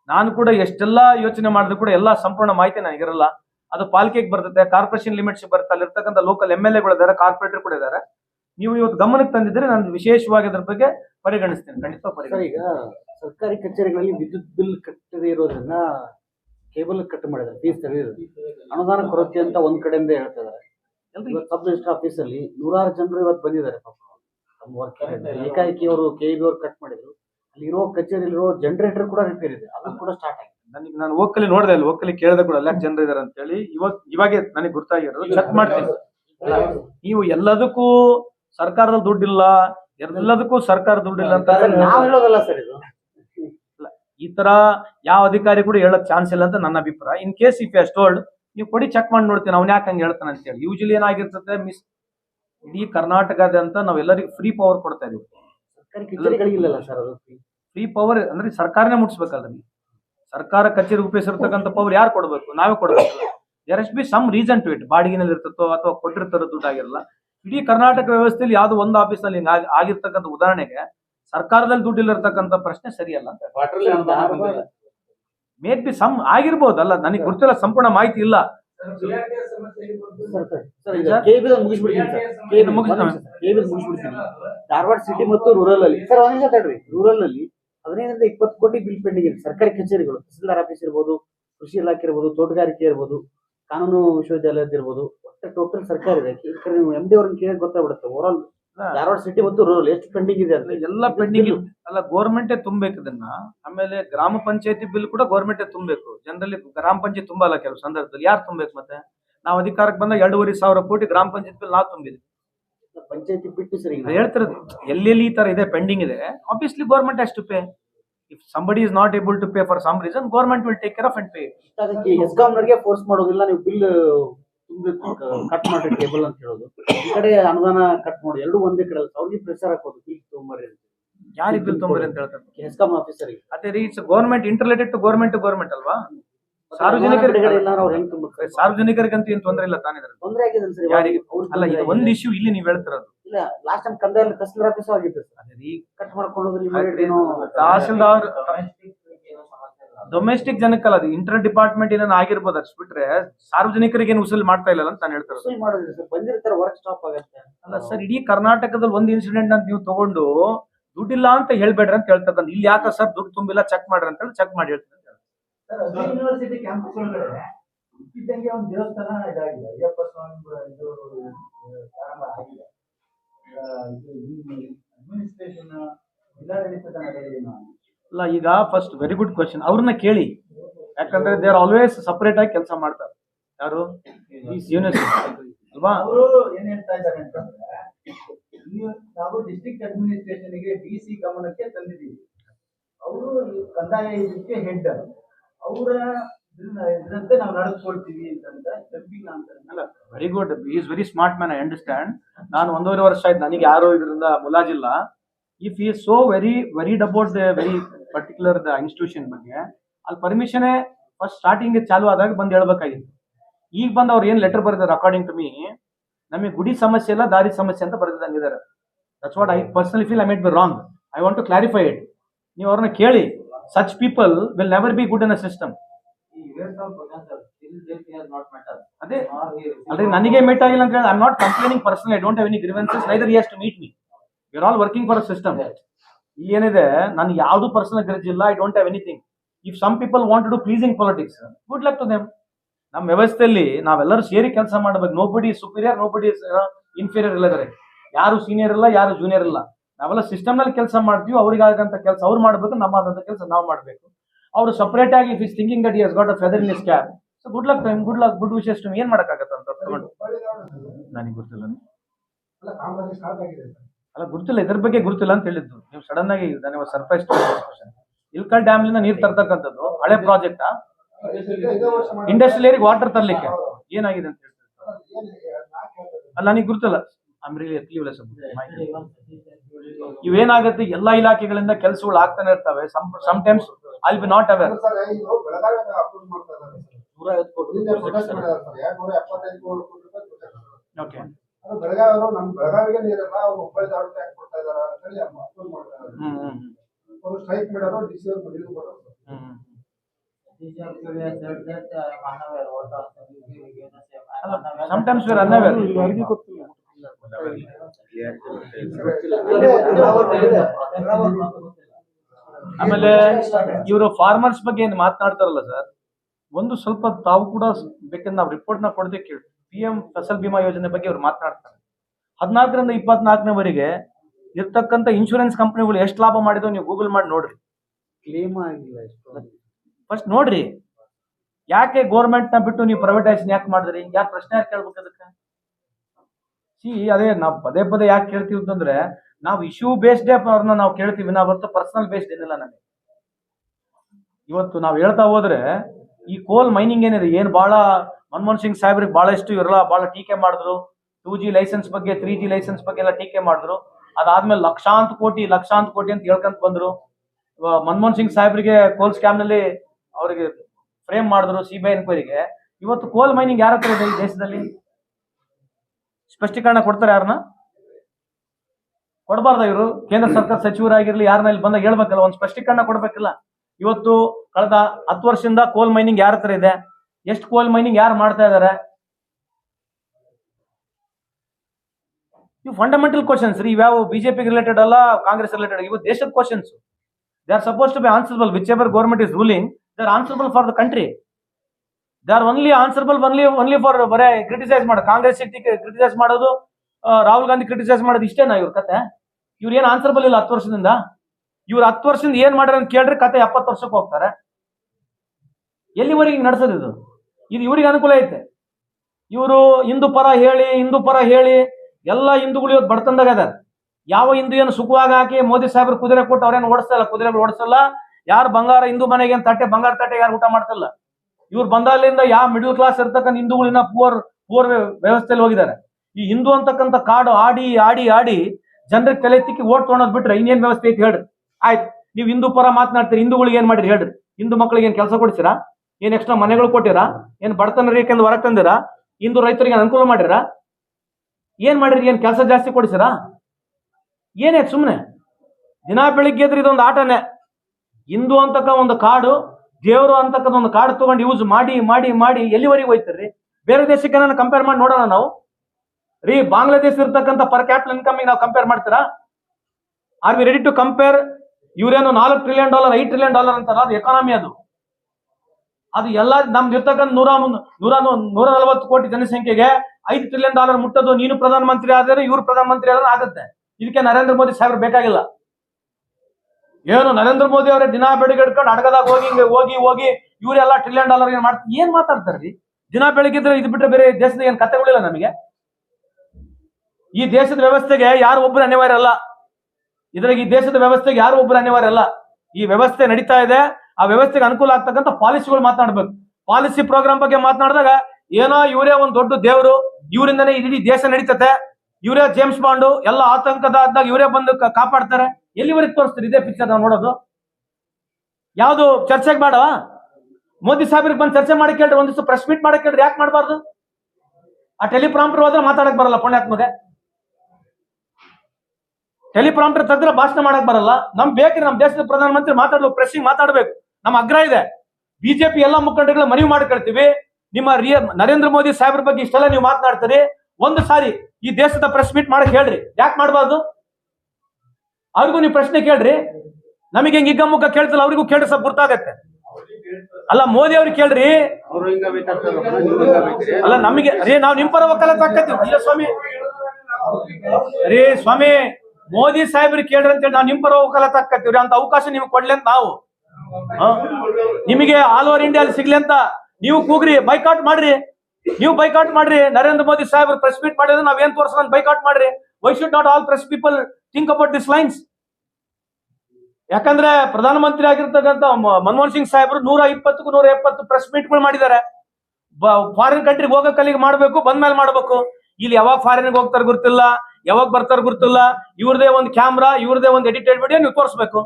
ನಾನು ಕೂಡ ಎಷ್ಟೆಲ್ಲ ಯೋಚನೆ ಮಾಡಿದ್ರು ಕೂಡ ಎಲ್ಲಾ ಸಂಪೂರ್ಣ ಮಾಹಿತಿ ನನಗಿರಲ್ಲ. ಅದು ಪಾಲಿಕೆಗೆ ಬರ್ತದೆ ಕಾರ್ಪೊರೇಷನ್ ಲಿಮಿಟ್ಸ್ ಬರುತ್ತೆ ಅಲ್ಲಿ ಇರ್ತಕ್ಕಂಥ ಲೋಕಲ್ ಎಂ ಎಲ್ ಎಗಳು ಇದ್ದಾರೆ ಕಾರ್ಪೊರೇಟರ್ ಕೂಡ ಇದ್ದಾರೆ ನೀವು ಇವತ್ತು ಗಮನಕ್ಕೆ ತಂದಿದ್ರೆ ನಾನು ವಿಶೇಷವಾಗಿ ಅದ್ರ ಬಗ್ಗೆ ಪರಿಗಣಿಸ್ತೇನೆ. ಖಂಡಿತ ಈಗ ಸರ್ಕಾರಿ ಕಚೇರಿಗಳಲ್ಲಿ ವಿದ್ಯುತ್ ಬಿಲ್ ಕಟ್ಟದೇ ಇರೋದನ್ನ ಕೇಬಲ್ ಕಟ್ ಮಾಡಿದ್ದಾರೆ ಫೀಸ್ ತೆಗೆದಿದ್ದಾರೆ ಅನುದಾನ ಕೊರತೆ ಅಂತ ಒಂದ್ ಕಡೆಯಿಂದ ಹೇಳ್ತಾ ಇದ್ದಾರೆ. ಇವತ್ತು ಸಬ್ ರಿಜಿಸ್ಟರ್ ಆಫೀಸ್ ಅಲ್ಲಿ ನೂರಾರು ಜನರು ಇವತ್ತು ಬಂದಿದ್ದಾರೆ ಪಾಪ. ನಮ್ಮ ವರ್ಕ್ ಏಕಾಏಕಿ ಅವರು ಕೆ ಬಿ ಅವ್ರು ಕಟ್ ಮಾಡಿದ್ರು. ಅಲ್ಲಿ ಇರೋ ಕಚೇರಿಲಿರೋ ಜನರೇಟರ್ ಕೂಡ ರಿಪೇರ್ ಇದೆ. ಅದು ಕೂಡ ಸ್ಟಾರ್ಟ್ ಆಗಿದೆ. ನನಗೆ ನಾನು ಓಕಲಿ ನೋಡಿದೆ ಅಲ್ಲಿ ಓಕಲಿ ಕೇಳಿದೆ ಕೂಡ ಲ್ಯಾಕ್ ಜನರು ಇದಾರೆ ಅಂತ ಹೇಳಿ ಇವತ್ ಇವಾಗೆ ನನಗೆ ಗೊತ್ತಾಗಿರೋದು ಚೆಕ್ ಮಾಡ್ತೀನಿ. ನೀವು ಎಲ್ಲದಕ್ಕೂ ಸರ್ಕಾರದಲ್ಲಿ ದುಡ್ಡಿಲ್ಲ ಎಲ್ಲದಕ್ಕೂ ಸರ್ಕಾರ ದುಡ್ಡಿಲ್ಲ ಅಂತ ಸರ್ ಇದು. ಈ ತರ ಯಾವ ಅಧಿಕಾರಿ ಕೂಡ ಹೇಳಕ್ ಚಾನ್ಸ್ ಇಲ್ಲ ಅಂತ ನನ್ನ ಅಭಿಪ್ರಾಯ. In case if is told ನೀವು ಕೊಡಿ ಚೆಕ್ ಮಾಡಿ ನೋಡ್ತೀನಿ ಅವ್ನ ಯಾಕೆ ಹಂಗೆ ಹೇಳ್ತಾನೆ ಅಂತ ಹೇಳಿ ಯೂಶಲಿ ಏನಾಗಿರ್ತದೆ ಮಿಸ್ ಇಡೀ ಕರ್ನಾಟಕದಂತ ನಾವೆಲ್ಲರಿಗೂ ಫ್ರೀ ಪವರ್ ಕೊಡ್ತಾ ಇದೀವಿ. ಫ್ರೀ ಪವರ್ ಅಂದ್ರೆ ಸರ್ಕಾರನೇ ಮುಟ್ಸ್ಬೇಕಲ್ರಿ. ಸರ್ಕಾರ ಕಚೇರಿ ಉಪಯೋಗಿಸಿರ್ತಕ್ಕಂಥ ಪವರ್ ಯಾರು ಕೊಡಬೇಕು? ನಾವೇ ಕೊಡಬೇಕು. There is be some reason to it ಬಾಡಿಗೆನಲ್ಲಿ ಇರ್ತತ್ತೋ ಅಥವಾ ಕೊಟ್ಟಿರ್ತಾರೋ ದುಡ್ಡು ಆಗಿರಲ್ಲ. ಇಡೀ ಕರ್ನಾಟಕ ವ್ಯವಸ್ಥೆಯಲ್ಲಿ ಯಾವ್ದೋ ಒಂದು ಆಫೀಸಲ್ಲಿ ಹಿಂಗ್ ಆಗಿ- ಆಗಿರ್ತಕ್ಕಂಥ ಉದಾಹರಣೆಗೆ ಸರ್ಕಾರದಲ್ಲಿ ದುಡ್ಡು ಇಲ್ಲಿರ್ತಕ್ಕಂಥ ಪ್ರಶ್ನೆ ಸರಿಯಲ್ಲ ಅಂತ ಮೇ ಬಿ ಸಮ್ ಆಗಿರ್ಬೋದು ಅಲ್ಲ ನನಗೆ ಗೊತ್ತಿಲ್ಲ ಸಂಪೂರ್ಣ ಮಾಹಿತಿ ಇಲ್ಲ. ಧಾರವಾಡ ಸಿಟಿ ಮತ್ತು ರೂರಲ್ ಅಲ್ಲಿ. ಸರ್ ಒಂದ್ ನಿಮಿಷ ತಡ್ರಿ. ರೂರಲ್ ಅಲ್ಲಿ ಹದಿನೈದರಿಂದ ಇಪ್ಪತ್ತು ಕೋಟಿ ಬಿಲ್ ಪೆಂಡಿಂಗ್ ಇದೆ. ಸರ್ಕಾರಿ ಕಚೇರಿಗಳು, ತಹಸೀಲ್ದಾರ್ ಆಫೀಸ್ ಇರ್ಬೋದು, ಕೃಷಿ ಇಲಾಖೆ ಇರ್ಬೋದು, ತೋಟಗಾರಿಕೆ ಇರ್ಬೋದು, ಕಾನೂನು ವಿಶ್ವವಿದ್ಯಾಲಯದ ಇರ್ಬೋದು, ಒಟ್ಟು ಟೋಟಲ್ ಸರ್ಕಾರ ಇದೆ. ನೀವು ಎಂ ಡಿ ಅವ್ರನ್ನ ಕೇಳಿ ಗೊತ್ತಾಗ್ಬಿಡುತ್ತೆ. ಓವರ್ ಆಲ್ ಧಾರವಾಡ ಸಿಟಿ ಮತ್ತು ರೂರಲ್ ಎಷ್ಟು ಪೆಂಡಿಂಗ್ ಇದೆ ಅಂತ. ಎಲ್ಲ ಪೆಂಡಿಂಗ್ ಅಲ್ಲ ಗೋರ್ಮೆಂಟೇ ತುಂಬಬೇಕು ಇದನ್ನ. ಆಮೇಲೆ ಗ್ರಾಮ ಪಂಚಾಯತಿ ಬಿಲ್ ಕೂಡ ಗೋರ್ಮೆಂಟೇ ತುಂಬಬೇಕು. ಜನರಲ್ಲಿ ಗ್ರಾಮ ಪಂಚಾಯತ್ ತುಂಬಲ್ಲ ಕೆಲವು ಸಂದರ್ಭದಲ್ಲಿ. ಯಾರು ತುಂಬಬೇಕು ಮತ್ತೆ? ನಾವು ಅಧಿಕಾರಕ್ಕೆ ಬಂದಾಗ ಎರಡೂವರೆ ಸಾವಿರ ಕೋಟಿ ಗ್ರಾಮ ಪಂಚಾಯತ್ ಬಿಲ್ ನಾವು ತುಂಬಿದ್ವಿ. ಪಂಚಾಯತಿ ಬಿಟ್ಟು ಸರ್ ಹೇಳ್ತಿರೋದು ಎಲ್ಲೆಲ್ಲಿ ಈ ತರ ಇದೆ ಪೆಂಡಿಂಗ್ ಇದೆ obviously government has to pay if somebody is not able to pay for some reason government will take care of and pay ಅದಕ್ಕೆ ಹೆಸ್ಕಾಂನವ್ರಿಗೆ ಫೋರ್ಸ್ ಮಾಡೋದಿಲ್ಲ ನೀವು ಬಿಲ್ ಕಟ್ ಮಾಡಿ ಕೇಬಲ್ ಅಂತ ಹೇಳೋದು. ಈ ಕಡೆ ಅನುದಾನ ಕಟ್ ಮಾಡಿ ಎರಡು ಒಂದೇ ಕಡೆ ಅವ್ರಿಗೆ ಪ್ರೆಷರ್ ಹಾಕೋದು ಬಿಲ್ ತೊಗೊಂಬರ್ರಿ ಅಂತ. ಯಾರಿಗೆ ಬಿಲ್ ತೊಂಬರಿ ಅಂತ ಹೇಳ್ತಾರೆ? ಹೆಸ್ಕಾಂ ಆಫೀಸರ್ ಅದೇ ರೀ it's government interrelated to government to government ಅಲ್ವಾ? ಸಾರ್ವಜನಿಕರಿಗೆ ಸಾರ್ವಜನಿಕರಿಗಂತ ಏನ್ ತೊಂದರೆ ಇಲ್ಲ ತಾನೇ. ತೊಂದರೆ ಆಗಿದೆ ಸರ್ ಯಾರಿಗೆ? ಅಲ್ಲ ಇದು ಒಂದ್ ಇಶ್ಯೂ ಇಲ್ಲಿ ನೀವ್ ಹೇಳ್ತಿರೋದು. ಇಲ್ಲ ಲಾಸ್ಟ್ ಟೈಮ್ ಕಂದಾಯಲ್ಲಿ ತಹಸೀಲ್ದಾರ್ ಆಫೀಸ್ ಆಗಿತ್ತು ಸರ್. ಕಟ್ ಏನೋ ತಹಸೀಲ್ದಾರ್ ಡೊಮೆಸ್ಟಿಕ್ ಜನಕ್ಕಲ್ಲ ಅದು ಇಂಟರ್ ಡಿಪಾರ್ಟ್ಮೆಂಟ್ ಏನಾನ ಆಗಿರ್ಬೋದು ಅಷ್ಟು ಬಿಟ್ರೆ ಸಾರ್ವಜನಿಕರಿಗೆ ಏನು ಉಸುಲ್ ಮಾಡ್ತಾ ಇಲ್ಲ ಅಂತ ನಾನು ಸರ್ ಬಂದಿರ್ತಾರೆ ವರ್ಕ್ ಸ್ಟಾಪ್ ಆಗುತ್ತೆ ಅಲ್ಲ ಸರ್ ಇಡೀ ಕರ್ನಾಟಕದಲ್ಲಿ ಒಂದು ಇನ್ಸಿಡೆಂಟ್ ಅಂತ ನೀವು ತಗೊಂಡು ದುಡ್ಡಿಲ್ಲ ಅಂತ ಹೇಳ್ಬೇಡ್ರಿ ಅಂತ ಹೇಳ್ತಾರೆ ಇಲ್ಲಿ ಯಾಕ ಸರ್ ದುಡ್ಡು ತುಂಬಿಲ್ಲ ಚೆಕ್ ಮಾಡ್ರಿ ಅಂತ ಹೇಳಿ ಚೆಕ್ ಮಾಡಿ ಹೇಳ್ತಾರೆ. ಯೂನಿವರ್ಸಿಟಿ ಕ್ಯಾಂಪಸ್ ಒಳಗಡೆ ಇದ್ದಂಗೆ ಒಂದು ದೇವಸ್ಥಾನ ಇದಾಗಿದೆ. ಅಯ್ಯಪ್ಪ ಸ್ವಾಮಿ ಇದು ಪ್ರಾರಂಭ ಆಗಿದೆ. ಅಡ್ಮಿನಿಸ್ಟ್ರೇಷನ್ ಜಿಲ್ಲಾಡಳಿತದ ನಡೆಯೇನು ಅಲ್ಲ ಈಗ ಫಸ್ಟ್ ವೆರಿ ಗುಡ್ ಕ್ವಶನ್ ಅವ್ರನ್ನ ಕೇಳಿ. ಯಾಕಂದ್ರೆ ದೇ ಆರ್ ಆಲ್ವೇಸ್ ಸಪರೇಟ್ ಆಗಿ ಕೆಲಸ ಮಾಡ್ತಾರೆ. ಯಾರು? ಯೂನಿವರ್ಸಿಟಿ ಅಲ್ವಾ? ಅವರು ಏನ್ ಹೇಳ್ತಾ ಇದ್ದಾರೆ ಅಂತಂದ್ರೆ ನೀವು ಡಿಸ್ಟ್ರಿಕ್ಟ್ ಅಡ್ಮಿನಿಸ್ಟ್ರೇಷನ್ಗೆ ಡಿ ಸಿ ಗಮನಕ್ಕೆ ತಂದಿದ್ದೀವಿ. ಅವರು ಕಂದಾಯ ಇದಕ್ಕೆ ಹೆಡ್ ಅವರ ಇದರಂತೆ ನಾವು ನಡೆಸ್ಕೊಳ್ತೀವಿ ಅಂತಂದ್ರೆ very good is very smart man I understand ನಾನು ಒಂದೂವರೆ ವರ್ಷ ಆಯ್ತು, ನನಗೆ ಯಾರು ಇದರಿಂದ ಮುಲಾಜಿಲ್ಲ ಇಫ್ ಈ so very worried about the very particular the institution ಬಗ್ಗೆ, ಅಲ್ಲಿ ಪರ್ಮಿಷನೇ ಫಸ್ಟ್ ಸ್ಟಾರ್ಟಿಂಗ್ ಚಾಲು ಆದಾಗ ಬಂದು ಹೇಳ್ಬೇಕಾಗಿತ್ತು. ಈಗ ಬಂದು ಅವ್ರು ಏನು ಲೆಟರ್ ಬರೆದಾರೆ ಅಕಾರ್ಡಿಂಗ್ ಟು ಮೀ ನಮಗೆ ಗುಡಿ ಸಮಸ್ಯೆ ಇಲ್ಲ, ದಾರಿ ಸಮಸ್ಯೆ ಅಂತ ಬರೆದಿದ್ದಂಗಿದ್ದಾರೆ that's what I personally feel I may be wrong I want to clarify it ನೀವು ಅವ್ರನ್ನ ಕೇಳಿ. Such people will never be good in a system ಅದೇ ಅಲ್ರಿ ನನಗೆ ಮೀಟ್ ಆಗಿಲ್ಲ ಅಂತ ಹೇಳಿ I not complaining personal I don't have any grievances neither is to meet me we're all working for a system ಇಲ್ಲಿ ಏನಿದೆ ನಾನು ಯಾವುದು ಪರ್ಸನಲ್ ಗ್ರಜ್ ಇಲ್ಲ. I don't have anything if some people want to pleasing politics good luck to them ನಮ್ಮ ವ್ಯವಸ್ಥೆಯಲ್ಲಿ ನಾವೆಲ್ಲರೂ ಸೇರಿ ಕೆಲಸ ಮಾಡಬೇಕು. Nobody superior nobody inferior ಇಲ್ಲದರೆ ಯಾರು ಸೀನಿಯರ್ ಇಲ್ಲ ಯಾರು ಜೂನಿಯರ್ ಇಲ್ಲ. ನಾವೆಲ್ಲ ಸಿಸ್ಟಮ್ನಲ್ಲಿ ಕೆಲಸ ಮಾಡ್ತೀವಿ ಅವ್ರಿಗಾಗಂತ ಕೆಲಸ ಅವ್ರು ಮಾಡ್ಬೇಕು ನಮ್ಮದಂತ ಕೆಲಸ ನಾವು ಮಾಡಬೇಕು. ಅವರು ಸಪರೇಟ್ ಆಗಿ if he's thinking that he's got a feather in his cap so good luck time good luck good ವಿಶೇಷ ಏನ್ ಮಾಡಕ್ಕಾಗತ್ತ ಅಂತ ತಗೊಂಡು. ನನಗೆ ಗೊತ್ತಿಲ್ಲ. ಅಲ್ಲ ಕಾಮಗಾರಿ ಸ್ಟಾರ್ಟ್ ಆಗಿದೆ ಸರ್ ಅಲ್ಲ ಗುರುತಿಲ್ಲ ಇದ್ರ ಬಗ್ಗೆ ಗುರುತಿಲ್ಲ ಅಂತ ಹೇಳಿದ್ದು. ನೀವು ಸಡನ್ ಆಗಿ ನನಗೆ ಸರ್ಪ್ರೈಸ್ ಇಲ್ಕಲ್ ಡ್ಯಾಮ್ ಲಿಂದ ನೀರ್ ತರ್ತಕ್ಕಂಥದ್ದು ಹಳೆ ಪ್ರಾಜೆಕ್ಟ್ ಇಂಡಸ್ಟ್ರಿಯಲ್ ಏರಿಯಾಗೆ ವಾಟರ್ ತರ್ಲಿಕ್ಕೆ. ಏನಾಗಿದೆ ಅಂತ ಹೇಳ್ತಾರೆ? ಅಲ್ಲ ನನಗೆ ಗುರುತಲ್ಲ ಐಮ್ ರಿಯಲಿ ಸ್ವಲ್ಪ ಇವೇನಾಗುತ್ತೆ ಎಲ್ಲಾ ಇಲಾಖೆಗಳಿಂದ ಕೆಲಸಗಳು ಆಗ್ತಾನೆ ಇರ್ತವೆ. Sometimes I'll be not aware okay ಅದು ಬೆಳಗಾವಿ ನಮ್ ಬೆಳಗಾವಿಗೆ ನೀರಲ್ಲ ಅವ್ರು ಹುಬ್ಬಳ್ಳಿ ಯಾಕೆ ಕೊಡ್ತಾ ಇದಾರೆ ಅಂತ ಹೇಳಿ ಅಪ್ರೂವ್ ಮಾಡ್ತಾ ಇದ್ದಾರೆ. ಹ್ಮ್ ಹ್ಮ್ ಅವರು ಸ್ಟ್ರೈಕ್ ಮಾಡ್ಯಾರೋ ಡಿ ಸಿ ಅವ್ರು ವೇರ್ ಅನ್ಅವೇರ್ ಆಮೇಲೆ ಇವರು ಫಾರ್ಮರ್ಸ್ ಬಗ್ಗೆ ಏನು ಮಾತನಾಡ್ತಾರಲ್ಲ ಸರ್ ಒಂದು ಸ್ವಲ್ಪ ತಾವು ಕೂಡ ಬೇಕಂದ್ರೆ ನಾವು ರಿಪೋರ್ಟ್ನ ಕೊಡದೆ ಕೇಳಿ. ಪಿ ಎಂ ಫಸಲ್ ಬಿಮಾ ಯೋಜನೆ ಬಗ್ಗೆ ಇವ್ರು ಮಾತನಾಡ್ತಾರೆ. ಹದಿನಾಲ್ಕರಿಂದ ಇಪ್ಪತ್ನಾಲ್ಕನೇವರೆಗೆ ಇರ್ತಕ್ಕಂಥ ಇನ್ಶೂರೆನ್ಸ್ ಕಂಪನಿಗಳು ಎಷ್ಟು ಲಾಭ ಮಾಡಿದ್ರು ನೀವು ಗೂಗಲ್ ಮಾಡಿ ನೋಡ್ರಿ. ಕ್ಲೇಮ್ ಆಗಿಲ್ಲ ಫಸ್ಟ್ ನೋಡ್ರಿ. ಯಾಕೆ ಗೋರ್ಮೆಂಟ್ನ ಬಿಟ್ಟು ನೀವು ಪ್ರೈವೇಟೈಸೇಷನ್ ಯಾಕೆ ಮಾಡಿದ್ರಿ? ಯಾಕೆ ಪ್ರಶ್ನೆ ಯಾಕೆ ಕೇಳ್ಬೇಕು ಅದಕ್ಕೆ? ಸಿ ಅದೇ ನಾವು ಪದೇ ಪದೇ ಯಾಕೆ ಕೇಳ್ತೀವಿ ಅಂತಂದ್ರೆ, ನಾವು ಇಶ್ಯೂ ಬೇಸ್ಡ್ ಅವ್ರನ್ನ ನಾವು ಕೇಳ್ತೀವಿ. ನಾವು ಹೊರತು ಪರ್ಸನಲ್ ಬೇಸ್ಡ್ ಏನಿಲ್ಲ ನನಗೆ ಇವತ್ತು ನಾವು ಹೇಳ್ತಾ ಹೋದ್ರೆ, ಈ ಕೋಲ್ ಮೈನಿಂಗ್ ಏನಿದೆ, ಏನು ಬಹಳ ಮನಮೋಹನ್ ಸಿಂಗ್ ಸಾಹೇಬ್ರಿಗೆ ಬಹಳಷ್ಟು ಇರಲ್ಲ ಬಹಳ ಟೀಕೆ ಮಾಡಿದ್ರು. ಟೂ ಜಿ ಲೈಸೆನ್ಸ್ ಬಗ್ಗೆ ತ್ರೀ ಜಿ ಲೈಸೆನ್ಸ್ ಬಗ್ಗೆ ಎಲ್ಲ ಟೀಕೆ ಮಾಡಿದ್ರು. ಅದಾದ್ಮೇಲೆ ಲಕ್ಷಾಂತ ಕೋಟಿ ಲಕ್ಷಾಂತ ಕೋಟಿ ಅಂತ ಹೇಳ್ಕೊಂತ ಬಂದ್ರು. ಮನಮೋಹನ್ ಸಿಂಗ್ ಸಾಹೇಬ್ರಿಗೆ ಕೋಲ್ ಸ್ಕ್ಯಾಮ್ನಲ್ಲಿ ಅವರಿಗೆ ಫ್ರೇಮ್ ಮಾಡಿದ್ರು ಸಿ ಬಿ ಐ ಎನ್ಕ್ವೈರಿಗೆ ಇವತ್ತು ಕೋಲ್ ಮೈನಿಂಗ್ ಯಾರ ಹತ್ರ ಈ ದೇಶದಲ್ಲಿ? ಸ್ಪಷ್ಟೀಕರಣ ಕೊಡ್ತಾರೆ ಯಾರನ್ನ? ಕೊಡಬಾರ್ದ ಇವರು? ಕೇಂದ್ರ ಸರ್ಕಾರ ಸಚಿವರಾಗಿರ್ಲಿ ಯಾರನ್ನ ಇಲ್ಲಿ ಬಂದಾಗ ಹೇಳ್ಬೇಕಲ್ಲ, ಒಂದು ಸ್ಪಷ್ಟೀಕರಣ ಕೊಡ್ಬೇಕಲ್ಲ. ಇವತ್ತು ಕಳೆದ ಹತ್ತು ವರ್ಷದಿಂದ ಕೋಲ್ ಮೈನಿಂಗ್ ಯಾರ ಹತ್ರ ಇದೆ? ಎಷ್ಟು ಕೋಲ್ ಮೈನಿಂಗ್ ಯಾರು ಮಾಡ್ತಾ ಇದ್ದಾರೆ ಇವು ಫಂಡಮೆಂಟಲ್ ಕ್ವಶನ್ಸ್ ರೀ. ಇವ್ಯಾವ ಬಿಜೆಪಿ ರಿಲೇಟೆಡ್ ಅಲ್ಲ, ಕಾಂಗ್ರೆಸ್ ರಿಲೇಟೆಡ್ ಇವು ದೇಶದ questions they are supposed to be answerable whichever government is ruling they are answerable for the country they are only answerable only only for ಬರೇ ಕ್ರಿಟಿಸೈಸ್ ಮಾಡೋದು ಕಾಂಗ್ರೆಸ್ ಶಕ್ತಿ ಕ್ರಿಟಿಸೈಸ್ ಮಾಡೋದು Rahul Gandhi criticise ಮಾಡೋದು ಇಷ್ಟೇನಾ ಇವ್ರ ಕತೆ? ಇವ್ರು ಏನ್ ಆನ್ಸರ್ಬಲ್ ಇಲ್ಲ ಹತ್ತು ವರ್ಷದಿಂದ? ಇವ್ರು ಹತ್ತು ವರ್ಷದಿಂದ ಏನ್ ಮಾಡ್ಯಾರ ಅಂತ ಕೇಳ್ರಿ ಕತೆ ಎಪ್ಪತ್ತು ವರ್ಷಕ್ಕೆ ಹೋಗ್ತಾರೆ. ಎಲ್ಲಿವರೆಗೆ ನಡೆಸೋದು ಇದು? ಇದು ಇವ್ರಿಗೆ ಅನುಕೂಲ ಐತೆ. ಇವರು ಹಿಂದೂ ಪರ ಹೇಳಿ, ಹಿಂದೂ ಪರ ಹೇಳಿ, ಎಲ್ಲ ಹಿಂದೂಗಳು ಇವತ್ತು ಬಡತನದಾಗ ಯಾವ ಹಿಂದೂ ಏನು ಸುಖವಾಗಿ ಹಾಕಿ ಮೋದಿ ಸಾಹೇಬ್ರು ಕುದುರೆ ಕೊಟ್ಟು ಅವ್ರೇನು ಓಡಿಸಲ್ಲ ಕುದುರೆಗಳು ಕುದುರೆ ಓಡಿಸಲ್ಲ ಯಾರು ಬಂಗಾರ ಹಿಂದೂ ಮನೆಗೆ ಏನ್ ತಟ್ಟೆ, ಬಂಗಾರ ತಟ್ಟೆ ಯಾರು ಊಟ ಮಾಡ್ತಿಲ್ಲ ಇವ್ರು ಬಂದಾಗಲಿಂದ ಯಾವ ಮಿಡಲ್ ಕ್ಲಾಸ್ ಇರ್ತಕ್ಕಂಥ ಹಿಂದೂಗಳಿನ ಪೂರ್ ಪೂರ್ ವ್ಯವಸ್ಥೆಯಲ್ಲಿ ಹೋಗಿದ್ದಾರೆ. ಈ ಹಿಂದೂ ಅಂತಕ್ಕಂಥ ಕಾಡು ಆಡಿ ಆಡಿ ಆಡಿ ಜನರಿಗೆ ತಲೆ ತಿಕ್ಕಿ ಓಟ್ ತೊಗೊಳೋದ್ ಬಿಟ್ರೆ ಇನ್ನೇನ್ ವ್ಯವಸ್ಥೆ ಐತಿ ಹೇಳ್ರಿ. ಆಯ್ತು, ನೀವು ಹಿಂದೂ ಪರ ಮಾತನಾಡ್ತೀರಿ, ಹಿಂದೂಗಳಿಗೆ ಏನ್ ಮಾಡಿರಿ ಹೇಳ್ರಿ. ಹಿಂದೂ ಮಕ್ಕಳಿಗೆ ಏನ್ ಕೆಲಸ ಕೊಡ್ತೀರಾ ಏನ್ ಎಕ್ಸ್ಟ್ರಾ ಮನೆಗಳು ಕೊಟ್ಟಿರಾ? ಏನ್ ಬಡತನ ರೇಖೆಯಿಂದ ಹೊರಗೆ ತಂದಿರಾ? ಹಿಂದೂ ರೈತರಿಗೆ ಅನುಕೂಲ ಮಾಡಿರಾ? ಏನ್ ಮಾಡಿರಿ? ಏನ್ ಕೆಲಸ ಜಾಸ್ತಿ ಕೊಡಿಸಿರಾ? ಏನೇ ಸುಮ್ಮನೆ ದಿನಾ ಬೆಳಿಗ್ಗೆ ಇದೊಂದು ಆಟನೇ. ಹಿಂದೂ ಅಂತಕ್ಕ ಒಂದು ಕಾಡು ದೇವರು ಅಂತಕ್ಕಂಥ ಒಂದು ಕಾರ್ಡ್ ತಗೊಂಡು ಯೂಸ್ ಮಾಡಿ ಮಾಡಿ ಮಾಡಿ ಎಲ್ಲಿವರೆಗೆ ಹೋಯ್ತಾರ್ರಿ ಬೇರೆ ದೇಶಕ್ಕೆ ನಾನು ಕಂಪೇರ್ ಮಾಡಿ ನೋಡೋಣ ನಾವು. ರೀ, ಬಾಂಗ್ಲಾದೇಶ ಇರ್ತಕ್ಕಂಥ ಪರ್ ಕ್ಯಾಪಿಟಲ್ ಇನ್ಕಮ್ ನಾವು ಕಂಪೇರ್ ಮಾಡ್ತೀರಾ? Are we ready to compare ಇವ್ರೇನು ನಾಲ್ಕು ಟ್ರಿಲಿಯನ್ ಡಾಲರ್ ಐದು ಟ್ರಿಲಿಯನ್ ಡಾಲರ್ ಅಂತಾರ, ಅದು ಎಕಾನಮಿ ಅದು. ಅದು ಎಲ್ಲ ನಮ್ದು ಇರ್ತಕ್ಕಂಥ ನೂರ ನೂರ ನೂರ ನಲವತ್ತು ಕೋಟಿ ಜನಸಂಖ್ಯೆಗೆ ಐದು ಟ್ರಿಲಿಯನ್ ಡಾಲರ್ ಮುಟ್ಟೋದು ನೀನು ಪ್ರಧಾನಮಂತ್ರಿ ಆದರೆ ಇವ್ರು ಪ್ರಧಾನಮಂತ್ರಿ ಆದ್ರೆ ಆಗುತ್ತೆ. ಇದಕ್ಕೆ ನರೇಂದ್ರ ಮೋದಿ ಸಾಹೇಬ್ರು ಬೇಕಾಗಿಲ್ಲ. ಏನು ನರೇಂದ್ರ ಮೋದಿ ಅವರೇ ದಿನ ಬೆಳಿಗ್ಗೆ ಹಿಡ್ಕೊಂಡು ಅಡಗದಾಗ ಹೋಗಿ ಹಿಂಗೆ ಹೋಗಿ ಹೋಗಿ ಇವರೆಲ್ಲ ಟ್ರಿಲಿಯನ್ ಡಾಲರ್ ಏನ್ ಮಾಡ್ತಾರೆ ಏನ್ ಮಾತಾಡ್ತಾರ್ರಿ? ದಿನ ಬೆಳಿಗ್ಗೆ ಇದ್ರೆ ಇದು ಬಿಟ್ರೆ ಬೇರೆ ದೇಶದ ಏನ್ ಕಥೆಗಳಿಲ್ಲ ನಮಗೆ? ಈ ದೇಶದ ವ್ಯವಸ್ಥೆಗೆ ಯಾರು ಒಬ್ಬರು ಅನಿವಾರ್ಯ ಅಲ್ಲ. ಇದ್ರಾಗ ಈ ದೇಶದ ವ್ಯವಸ್ಥೆಗೆ ಯಾರು ಒಬ್ಬರು ಅನಿವಾರ್ಯ ಅಲ್ಲ. ಈ ವ್ಯವಸ್ಥೆ ನಡೀತಾ ಇದೆ. ಆ ವ್ಯವಸ್ಥೆಗೆ ಅನುಕೂಲ ಆಗ್ತಕ್ಕಂಥ ಪಾಲಿಸಿಗಳು ಮಾತನಾಡ್ಬೇಕು. ಪಾಲಿಸಿ ಪ್ರೋಗ್ರಾಮ್ ಬಗ್ಗೆ ಮಾತನಾಡಿದಾಗ ಏನೋ ಇವರೇ ಒಂದು ದೊಡ್ಡ ದೇವರು, ಇವರಿಂದನೇ ಇಡೀ ದೇಶ ನಡೀತತೆ. ಇವರೇ ಜೇಮ್ಸ್ ಬಾಂಡು, ಎಲ್ಲ ಆತಂಕದ ಆದಾಗ ಇವರೇ ಬಂದು ಕಾಪಾಡ್ತಾರೆ. ಎಲ್ಲಿವರೆಗೆ ತೋರಿಸ್ತೀರಿ? ಇದೇ ಪಿಕ್ಚರ್ ನಾವು ನೋಡೋದು. ಯಾವುದು ಚರ್ಚೆಗೆ ಬೇಡ ಮೋದಿ ಸಾಹೇಬ್ರಿಗೆ ಬಂದು ಚರ್ಚೆ ಮಾಡಿ ಕೇಳ್ರಿ ಒಂದಿಷ್ಟು ಪ್ರೆಸ್ ಮೀಟ್ ಮಾಡಿ ಕೇಳ್ರಿ, ಯಾಕೆ ಮಾಡಬಾರ್ದು? ಆ ಟೆಲಿಪ್ರಾಂಪ್ಟರ್ ಹೋದ್ರೆ ಮಾತಾಡಕ್ ಬರಲ್ಲ ಪುಣ್ಯಾತ್ಮಗೆ. ಟೆಲಿಪ್ರಾಂಪ್ಟರ್ ತೆಗೆದ್ರೆ ಭಾಷಣ ಮಾಡಕ್ ಬರಲ್ಲ. ನಮ್ ಬೇಕ್ರಿ, ನಮ್ ದೇಶದ ಪ್ರಧಾನಮಂತ್ರಿ ಮಾತಾಡ್ಬೇಕು ಪ್ರೆಸ್ಸಿಂಗ್ ಮಾತಾಡ್ಬೇಕು. ನಮ್ಮ ಅಗ್ರ ಇದೆ. ಬಿಜೆಪಿ ಎಲ್ಲಾ ಮುಖಂಡರುಗಳ ಮನವಿ ಮಾಡ್ಕೊಳ್ತೀವಿ ನಿಮ್ಮ ನರೇಂದ್ರ ಮೋದಿ ಸಾಹೇಬ್ರ ಬಗ್ಗೆ ಇಷ್ಟೆಲ್ಲ ನೀವು ಮಾತನಾಡ್ತೀರಿ. ಒಂದು ಸಾರಿ ಈ ದೇಶದ ಪ್ರೆಸ್ ಮೀಟ್ ಮಾಡಕ್ ಹೇಳ್ರಿ ಯಾಕೆ ಮಾಡಬಾರ್ದು? ಅವ್ರಿಗೂ ನೀವು ಪ್ರಶ್ನೆ ಕೇಳ್ರಿ. ನಮಗೆ ಹಿಂಗ ಹಿಗ್ಗ ಕೇಳ್ತಿಲ್ಲ, ಅವ್ರಿಗೂ ಕೇಳಿ ಸ್ವಲ್ಪ ಗೊತ್ತಾಗತ್ತೆ ಅಲ್ಲ, ಮೋದಿ ಅವ್ರಿಗೆ ಕೇಳ್ರಿ. ಅಲ್ಲ, ನಮಗೆ ರೇ ನಾವು ನಿಮ್ ಪರ ವಕಾಲತ್ ಹಾಕತ್ತೀವಿ ಅಲ್ಲ ಸ್ವಾಮಿ. ರೀ ಸ್ವಾಮಿ, ಮೋದಿ ಸಾಹೇಬ್ರಿಗೆ ಕೇಳ್ರಿ ಅಂತ ಹೇಳಿ ನಾವು ನಿಮ್ಮ ಪರ ವಕಾಲತ್ ಹಾಕತ್ತೀವ್ರಿ ಅಂತ ಅವಕಾಶ ನಿಮ್ಗೆ ಕೊಡ್ಲಿ ಅಂತ ನಾವು. ನಿಮಗೆ ಆಲ್ ಓವರ್ ಇಂಡಿಯಾ ಸಿಗ್ಲಿ ಅಂತ ನೀವು ಕೂಗ್ರಿ ಬೈಕಾಟ್ ಮಾಡ್ರಿ. ನೀವು ಬೈಕಾಟ್ ಮಾಡ್ರಿ. ನರೇಂದ್ರ ಮೋದಿ ಸಾಹೇಬ್ರು ಪ್ರೆಸ್ ಮೀಟ್ ಮಾಡಿದ್ರೆ ನಾವ್ ಏನ್ ತೋರ್ಸೋಣ ಬೈಕಾಟ್ ಮಾಡ್ರಿ. Why should not all press people think about this lines ಯಾಕಂದ್ರೆ ಪ್ರಧಾನಮಂತ್ರಿ ಆಗಿರ್ತಕ್ಕಂಥ ಮನಮೋಹನ್ ಸಿಂಗ್ ಸಾಹೇಬರು ನೂರ ಇಪ್ಪತ್ತಕ್ಕೂ ನೂರ ಎಪ್ಪತ್ತು ಪ್ರೆಸ್ ಮೀಟ್ಗಳು ಮಾಡಿದ್ದಾರೆ. ಫಾರಿನ್ ಕಂಟ್ರಿಗೆ ಹೋಗೋ ಕಲಿಗೆ ಮಾಡ್ಬೇಕು ಬಂದ್ಮೇಲೆ ಮಾಡ್ಬೇಕು. ಇಲ್ಲಿ ಯಾವಾಗ ಫಾರಿನ್ಗೆ ಹೋಗ್ತಾರೆ ಗೊತ್ತಿಲ್ಲ ಯಾವಾಗ ಬರ್ತಾರ ಗೊತ್ತಿಲ್ಲ ಇವ್ರದೇ ಒಂದು ಕ್ಯಾಮ್ರಾ ಇವ್ರದೇ ಒಂದು ಎಡಿಟೆಡ್ ವಿಡಿಯೋ ನೀವು ತೋರಿಸ್ಬೇಕು.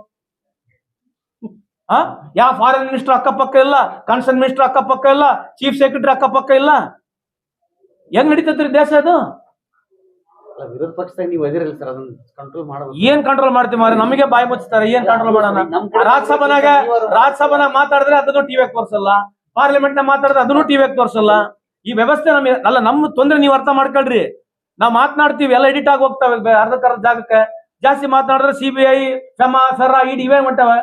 ಆ ಯಾವ ಫಾರಿನ್ ಮಿನಿಸ್ಟರ್ ಅಕ್ಕಪಕ್ಕ ಇಲ್ಲ ಕನ್ಸರ್ನ್ ಮಿನಿಸ್ಟರ್ ಅಕ್ಕಪಕ್ಕ ಇಲ್ಲ ಚೀಫ್ ಸೆಕ್ರೆಟರಿ ಅಕ್ಕಪಕ್ಕ ಇಲ್ಲ. ಹೆಂಗ್ ನಡೀತದ್ರಿ ದೇಶ ಅದು? ವಿರೋಧ ಪಕ್ಷದಾಗ ನೀವು ಅದಿರಲ್ಲ ಸರ್ ಅದನ್ನ ಕಂಟ್ರೋಲ್ ಮಾಡೋದು ಏನ್ ಕಂಟ್ರೋಲ್ ಮಾಡ್ತೀವಿ ಮಾರ ನಮಗೆ ಬಾಯಿ ಮುಚ್ತಾರೆ ಏನ್ ಕಂಟ್ರೋಲ್ ಮಾಡೋಣ? ನಮ್ ರಾಜ್ಯಸಭಾನಾಗ ರಾಜ್ಯಸಭಾನಾಗ ಮಾತಾಡಿದ್ರೆ ಅದನ್ನು ಟಿವಿಯಾಗ ತೋರಿಸಲ್ಲ. ಪಾರ್ಲಿಮೆಂಟ್ನ ಮಾತಾಡಿದ್ರೆ ಅದನ್ನು ಟಿವಿಯಾಗ ತೋರಿಸಲ್ಲ. ಈ ವ್ಯವಸ್ಥೆ ನಮಗೆ ಅಲ್ಲ ನಮ್ಮ ತೊಂದ್ರೆ ನೀವು ಅರ್ಥ ಮಾಡ್ಕೊಳ್ರಿ. ನಾವ್ ಮಾತನಾಡ್ತೀವಿ ಎಲ್ಲ ಎಡಿಟ್ ಆಗಿ ಹೋಗ್ತಾವೆ ಅರ್ಧ ಅರ್ಧಕ್ಕೆ ಅರ್ಧ ಜಾಗಕ್ಕೆ. ಜಾಸ್ತಿ ಮಾತನಾಡಿದ್ರೆ ಸಿಬಿಐ ಫೆಮಾ ಸರ ಇಡಿ ಇವೇ ಹೊಂಟವೆ.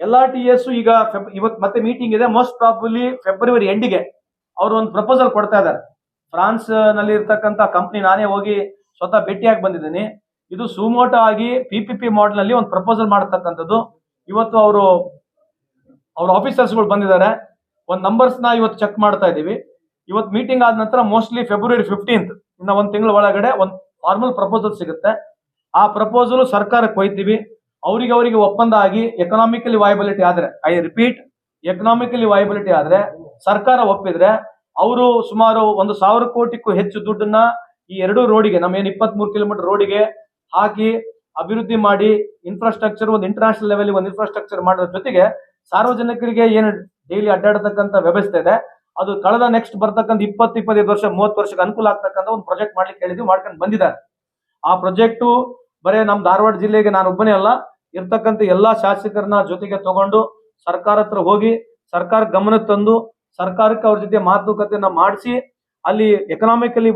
ಎಲ್ಲ ಟಿ ಎಸ್ ಈಗ ಇವತ್ತು ಇವತ್ ಮತ್ತೆ ಮೀಟಿಂಗ್ ಇದೆ. ಮೋಸ್ಟ್ ಪ್ರಾಬಲಿ ಫೆಬ್ರವರಿ ಎಂಡಿಗೆ ಅವರು ಒಂದು ಪ್ರಪೋಸಲ್ ಕೊಡ್ತಾ ಇದ್ದಾರೆ. ಫ್ರಾನ್ಸ್ನಲ್ಲಿ ಇರ್ತಕ್ಕಂತ ಕಂಪ್ನಿ ನಾನೇ ಹೋಗಿ ಸ್ವತಃ ಭೇಟಿಯಾಗಿ ಬಂದಿದ್ದೀನಿ. ಇದು ಸುಮೋಟೋ ಆಗಿ ಪಿ ಪಿ ಪಿ ಮಾಡೆಲ್ ಅಲ್ಲಿ ಒಂದು ಪ್ರಪೋಸಲ್ ಮಾಡತಕ್ಕಂಥದ್ದು. ಇವತ್ತು ಅವರು, ಅವ್ರ ಆಫೀಸರ್ಸ್ಗಳು ಬಂದಿದ್ದಾರೆ. ಒಂದು ನಂಬರ್ಸ್ನ ಇವತ್ತು ಚೆಕ್ ಮಾಡ್ತಾ ಇದೀವಿ ಇವತ್ತು ಮೀಟಿಂಗ್ ಆದ ನಂತರ ಮೋಸ್ಟ್ಲಿ ಫೆಬ್ರವರಿ ಫಿಫ್ಟೀನ್ತ್ ಇನ್ನ ಒಂದ್ ತಿಂಗಳ ಒಳಗಡೆ ಒಂದು ಫಾರ್ಮಲ್ ಪ್ರಪೋಸಲ್ ಸಿಗುತ್ತೆ. ಆ ಪ್ರಪೋಸಲ್ ಸರ್ಕಾರಕ್ಕೆ ಒಯ್ತೀವಿ ಅವರಿಗೆ ಅವರಿಗೆ ಒಪ್ಪಂದ ಆಗಿ ಎಕನಾಮಿಕಲಿ ವಯಬಿಲಿಟಿ ಆದ್ರೆ ಐ ರಿಪೀಟ್ ಎಕನಾಮಿಕಲಿ ವೈಬಿಲಿಟಿ ಆದ್ರೆ, ಸರ್ಕಾರ ಒಪ್ಪಿದ್ರೆ, ಅವರು ಸುಮಾರು ಒಂದು ಸಾವಿರ ಕೋಟಿಗೂ ಹೆಚ್ಚು ದುಡ್ಡನ್ನ ಈ ಎರಡು ರೋಡಿಗೆ, ನಮ್ಮ ಏನು ಇಪ್ಪತ್ತ್ ಮೂರು ಕಿಲೋಮೀಟರ್ ರೋಡಿಗೆ ಹಾಕಿ ಅಭಿವೃದ್ಧಿ ಮಾಡಿ ಇನ್ಫ್ರಾಸ್ಟ್ರಕ್ಚರ್ ಒಂದು ಇಂಟರ್ನ್ಯಾಷನಲ್ ಲೆವೆಲ್ ಒಂದು ಇನ್ಫ್ರಾಸ್ಟ್ರಕ್ಚರ್ ಮಾಡೋದ್ರ ಜೊತೆಗೆ ಸಾರ್ವಜನಿಕರಿಗೆ ಏನು ಡೈಲಿ ಅಡ್ಡಾಡತಕ್ಕಂಥ ವ್ಯವಸ್ಥೆ ಇದೆ, ಅದು ಕಳೆದ ನೆಕ್ಸ್ಟ್ ಬರ್ತಕ್ಕಂಥ ಇಪ್ಪತ್ತು, ಇಪ್ಪತ್ತೈದು ವರ್ಷ, ಮೂವತ್ತು ವರ್ಷಕ್ಕೆ ಅನುಕೂಲ ಆಗ್ತಕ್ಕಂಥ ಒಂದು ಪ್ರಾಜೆಕ್ಟ್ ಮಾಡ್ಲಿಕ್ಕೆ ಹೇಳಿದ್ವಿ, ಮಾಡ್ಕೊಂಡು ಬಂದಿದ್ದಾರೆ. ಆ ಪ್ರಾಜೆಕ್ಟು ಬರೇ ನಮ್ಮ ಧಾರವಾಡ ಜಿಲ್ಲೆಗೆ ನಾನು ಒಬ್ಬನೇ ಅಲ್ಲ, ಇರ್ತಕ್ಕಂಥ ಎಲ್ಲಾ ಶಾಸಕರನ್ನ ಜೊತೆಗೆ ತಗೊಂಡು ಸರ್ಕಾರ ಹತ್ರ ಹೋಗಿ ಸರ್ಕಾರ ಗಮನಕ್ಕೆ ತಂದು ಸರ್ಕಾರಕ್ಕೆ ಅವ್ರ ಜೊತೆ ಮಾತುಕತೆಯನ್ನ ಮಾಡಿಸಿ ಅಲ್ಲಿ ಎಕನಾಮಿಕಲಿ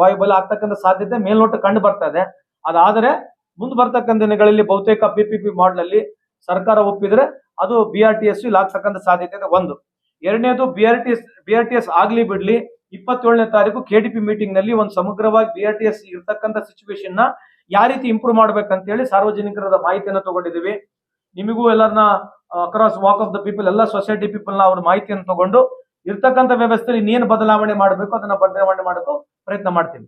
ವಾಯಬಲ್ ಆಗ್ತಕ್ಕಂಥ ಸಾಧ್ಯತೆ ಮೇಲ್ನೋಟ ಕಂಡು ಬರ್ತಾ ಇದೆ. ಅದಾದರೆ ಮುಂದೆ ಬರ್ತಕ್ಕಂಥ ದಿನಗಳಲ್ಲಿ ಬಹುತೇಕ ಪಿ ಪಿ ಪಿ ಅಲ್ಲಿ ಸರ್ಕಾರ ಒಪ್ಪಿದ್ರೆ ಅದು ಬಿ ಆರ್ ಟಿ ಎಸ್ ಆಗ್ತಕ್ಕಂಥ ಸಾಧ್ಯತೆ ಇದೆ ಒಂದು. ಎರಡನೇದು B R T S B R T S ಆಗ್ಲಿ ಬಿಡ್ಲಿ ಇಪ್ಪತ್ತೇಳನೇ ತಾರೀಕು ಕೆ ಡಿ ಪಿ ಮೀಟಿಂಗ್ನಲ್ಲಿ ಒಂದು ಸಮಗ್ರವಾಗಿ ಬಿ ಆರ್ ಟಿ ಎಸ್ ಇರ್ತಕ್ಕಂಥ ಸಿಚುವೇಶನ್ನ ಯಾವ ರೀತಿ ಇಂಪ್ರೂವ್ ಮಾಡ್ಬೇಕಂತ ಹೇಳಿ ಸಾರ್ವಜನಿಕರದ ಮಾಹಿತಿಯನ್ನು ತಗೊಂಡಿದ್ದೀವಿ. ನಿಮಗೂ ಎಲ್ಲರನ್ನ across walk of the people ಎಲ್ಲ ಸೊಸೈಟಿ ಪೀಪಲ್ನ ಅವ್ರ ಮಾಹಿತಿಯನ್ನು ತಗೊಂಡು ಇರ್ತಕ್ಕಂಥ ವ್ಯವಸ್ಥೆಯಲ್ಲಿ ಇನ್ನೇನು ಬದಲಾವಣೆ ಮಾಡಬೇಕು, ಅದನ್ನ ಬದಲಾವಣೆ ಮಾಡೋಕೆ ಪ್ರಯತ್ನ ಮಾಡ್ತೀವಿ.